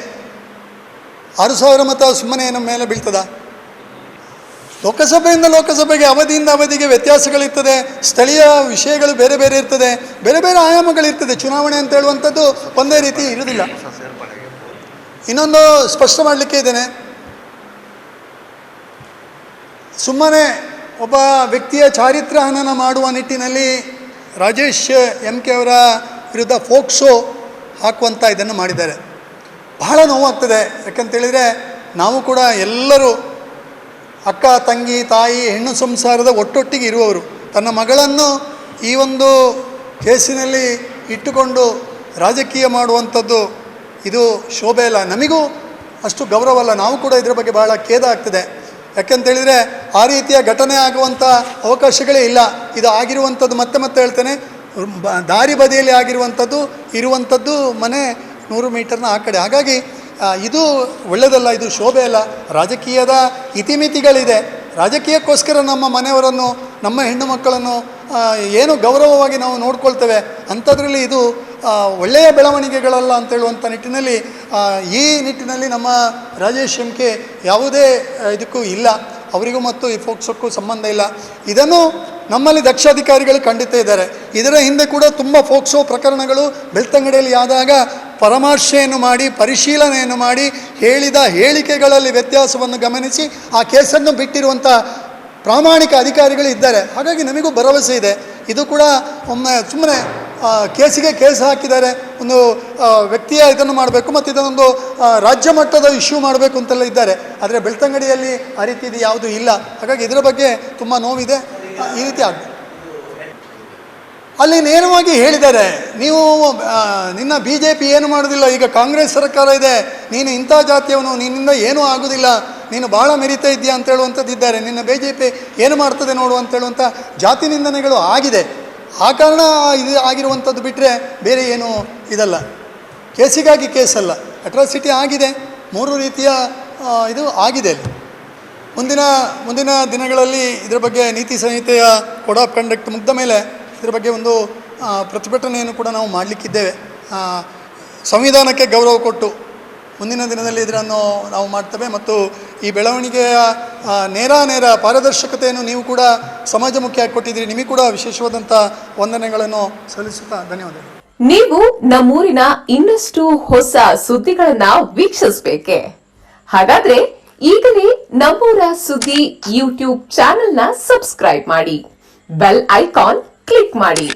ಆರು ಸಾವಿರ ಮತ ಸುಮ್ಮನೆ ನಮ್ಮ ಮೇಲೆ ಬೀಳ್ತದ? ಲೋಕಸಭೆಯಿಂದ ಲೋಕಸಭೆಗೆ ಅವಧಿಯಿಂದ ಅವಧಿಗೆ ವ್ಯತ್ಯಾಸಗಳಿರ್ತದೆ, ಸ್ಥಳೀಯ ವಿಷಯಗಳು ಬೇರೆ ಬೇರೆ ಇರ್ತದೆ, ಬೇರೆ ಬೇರೆ ಆಯಾಮಗಳಿರ್ತದೆ, ಚುನಾವಣೆ ಅಂತ ಹೇಳುವಂಥದ್ದು ಒಂದೇ ರೀತಿ ಇರುವುದಿಲ್ಲ. ಇನ್ನೊಂದು ಸ್ಪಷ್ಟ ಮಾಡಲಿಕ್ಕೆ ಇದ್ದೇನೆ. ಸುಮ್ಮನೆ ಒಬ್ಬ ವ್ಯಕ್ತಿಯ ಚಾರಿತ್ರ ಹನನ ಮಾಡುವ ನಿಟ್ಟಿನಲ್ಲಿ ರಾಜೇಶ್ ಎಂ ಕೆ ಅವರ ವಿರುದ್ಧ ಫೋಕ್ಸೋ ಹಾಕುವಂಥ ಇದನ್ನು ಮಾಡಿದ್ದಾರೆ. ಬಹಳ ನೋವಾಗ್ತದೆ. ಯಾಕಂತೇಳಿದರೆ ನಾವು ಕೂಡ ಎಲ್ಲರೂ ಅಕ್ಕ, ತಂಗಿ, ತಾಯಿ, ಹೆಣ್ಣು ಸಂಸಾರದ ಒಟ್ಟೊಟ್ಟಿಗೆ ಇರುವವರು. ತನ್ನ ಮಗಳನ್ನು ಈ ಒಂದು ಕೇಸಿನಲ್ಲಿ ಇಟ್ಟುಕೊಂಡು ರಾಜಕೀಯ ಮಾಡುವಂಥದ್ದು ಇದು ಶೋಭೆ ಅಲ್ಲ. ನಮಗೂ ಅಷ್ಟು ಗೌರವ ಅಲ್ಲ. ನಾವು ಕೂಡ ಇದರ ಬಗ್ಗೆ ಭಾಳ ಖೇದ ಆಗ್ತದೆ. ಯಾಕೆಂತೇಳಿದರೆ ಆ ರೀತಿಯ ಘಟನೆ ಆಗುವಂಥ ಅವಕಾಶಗಳೇ ಇಲ್ಲ. ಇದು ಆಗಿರುವಂಥದ್ದು ಮತ್ತೆ ಮತ್ತೆ ಹೇಳ್ತೇನೆ. ದಾರಿ ಬದಿಯಲ್ಲಿ ಆಗಿರುವಂಥದ್ದು ಇರುವಂಥದ್ದು ಮನೆ ನೂರು ಮೀಟರ್ನ ಆ ಕಡೆ. ಹಾಗಾಗಿ ಇದು ಒಳ್ಳೆಯದಲ್ಲ ಇದು ಶೋಭೆ ಅಲ್ಲ. ರಾಜಕೀಯದ ಇತಿಮಿತಿಗಳಿದೆ. ರಾಜಕೀಯಕ್ಕೋಸ್ಕರ ನಮ್ಮ ಮನೆಯವರನ್ನು, ನಮ್ಮ ಹೆಣ್ಣು ಮಕ್ಕಳನ್ನು ಏನು ಗೌರವವಾಗಿ ನಾವು ನೋಡ್ಕೊಳ್ತೇವೆ, ಅಂಥದ್ರಲ್ಲಿ ಇದು ಒಳ್ಳೆಯ ಬೆಳವಣಿಗೆಗಳಲ್ಲ ಅಂತ ಹೇಳುವಂಥ ನಿಟ್ಟಿನಲ್ಲಿ ಈ ನಿಟ್ಟಿನಲ್ಲಿ ನಮ್ಮ ರಾಜೇಶ್ ಎಂಕೆ ಯಾವುದೇ ಇದಕ್ಕೂ ಇಲ್ಲ. ಅವರಿಗೂ ಮತ್ತು ಈ ಫೋಕ್ಸೋಕ್ಕೂ ಸಂಬಂಧ ಇಲ್ಲ. ಇದನ್ನು ನಮ್ಮಲ್ಲಿ ದಕ್ಷ ಅಧಿಕಾರಿಗಳು ಖಂಡಿತ ಇದ್ದಾರೆ. ಇದರ ಹಿಂದೆ ಕೂಡ ತುಂಬ ಫೋಕ್ಸೋ ಪ್ರಕರಣಗಳು ಬೆಳ್ತಂಗಡಿಯಲ್ಲಿ ಆದಾಗ ಪರಾಮರ್ಶೆಯನ್ನು ಮಾಡಿ, ಪರಿಶೀಲನೆಯನ್ನು ಮಾಡಿ, ಹೇಳಿದ ಹೇಳಿಕೆಗಳಲ್ಲಿ ವ್ಯತ್ಯಾಸವನ್ನು ಗಮನಿಸಿ ಆ ಕೇಸನ್ನು ಬಿಟ್ಟಿರುವಂಥ ಪ್ರಾಮಾಣಿಕ ಅಧಿಕಾರಿಗಳು ಇದ್ದಾರೆ. ಹಾಗಾಗಿ ನಮಗೂ ಭರವಸೆ ಇದೆ. ಇದು ಕೂಡ ಒಮ್ಮೆ ಸುಮ್ಮನೆ ಕೇಸಿಗೆ ಕೇಸ್ ಹಾಕಿದ್ದಾರೆ. ಒಂದು ವ್ಯಕ್ತಿಯ ಇದನ್ನು ಮಾಡಬೇಕು ಮತ್ತು ಇದನ್ನೊಂದು ರಾಜ್ಯ ಮಟ್ಟದ ಇಶ್ಯೂ ಮಾಡಬೇಕು ಅಂತೆಲ್ಲ ಇದ್ದಾರೆ. ಆದರೆ ಬೆಳ್ತಂಗಡಿಯಲ್ಲಿ ಆ ರೀತಿ ಇದು ಯಾವುದೂ ಇಲ್ಲ. ಹಾಗಾಗಿ ಇದರ ಬಗ್ಗೆ ತುಂಬ ನೋವಿದೆ. ಈ ರೀತಿ ಆಗ ಅಲ್ಲಿ ನೇರವಾಗಿ ಹೇಳಿದ್ದಾರೆ, ನೀವು ನಿನ್ನ ಬಿ ಜೆ ಪಿ ಏನು ಮಾಡೋದಿಲ್ಲ, ಈಗ ಕಾಂಗ್ರೆಸ್ ಸರ್ಕಾರ ಇದೆ, ನೀನು ಇಂಥ ಜಾತಿಯವನು, ನಿನ್ನಿಂದ ಏನೂ ಆಗೋದಿಲ್ಲ, ನೀನು ಭಾಳ ಮೆರಿತಾ ಇದೆಯಾ ಅಂತ ಹೇಳುವಂಥದ್ದು ಇದ್ದಾರೆ ನಿನ್ನ ಬಿ ಜೆ ಪಿ ಏನು ಮಾಡ್ತದೆ ನೋಡು ಅಂತ ಹೇಳುವಂಥ ಜಾತಿ ನಿಂದನೆಗಳು ಆಗಿದೆ. ಆ ಕಾರಣ ಇದು ಆಗಿರುವಂಥದ್ದು ಬಿಟ್ಟರೆ ಬೇರೆ ಏನು ಇದಲ್ಲ. ಕೇಸಿಗಾಗಿ ಕೇಸಲ್ಲ. ಅಟ್ರಾಸಿಟಿ ಆಗಿದೆ. ಮೂರು ರೀತಿಯ ಇದು ಆಗಿದೆ ಅಲ್ಲಿ. ಮುಂದಿನ ಮುಂದಿನ ದಿನಗಳಲ್ಲಿ ಇದರ ಬಗ್ಗೆ ನೀತಿ ಸಂಹಿತೆಯ ಕೋಡ್ ಆಫ್ ಕಂಡಕ್ಟ್ ಮುಗ್ದ ಮೇಲೆ ಇದರ ಬಗ್ಗೆ ಒಂದು ಪ್ರತಿಭಟನೆಯನ್ನು ಕೂಡ ನಾವು ಮಾಡಲಿಕ್ಕಿದ್ದೇವೆ. ಸಂವಿಧಾನಕ್ಕೆ ಗೌರವ ಕೊಟ್ಟು ಮುಂದಿನ ದಿನದಲ್ಲಿ ಇದನ್ನು ನಾವು ಮಾಡ್ತೇವೆ ಮತ್ತು ಈ ಬೆಳವಣಿಗೆಯ ನೇರ ನೇರ ಪಾರದರ್ಶಕತೆಯನ್ನು ನೀವು ಕೂಡ ಸಮಾಜಮುಖಿಯಾಗಿ ಕೊಟ್ಟಿದ್ದೀರಿ. ನಿಮಗೆ ಕೂಡ ವಿಶೇಷವಾದಂಥ ವಂದನೆಗಳನ್ನು ಸಲ್ಲಿಸುತ್ತಾ ಧನ್ಯವಾದಗಳು. ನೀವು ನಮ್ಮೂರಿನ ಇನ್ನಷ್ಟು ಹೊಸ ಸುದ್ದಿಗಳನ್ನ ವೀಕ್ಷಿಸಬೇಕೆ? ಹಾಗಾದ್ರೆ ಈಗಲೇ ನಮ್ಮೂರ ಸುದ್ದಿ ಯೂಟ್ಯೂಬ್ ಚಾನೆಲ್ನ ಸಬ್ಸ್ಕ್ರೈಬ್ ಮಾಡಿ. ಬೆಲ್ ಐಕಾನ್ ಕ್ಲಿಕ್ ಮಾಡಿ.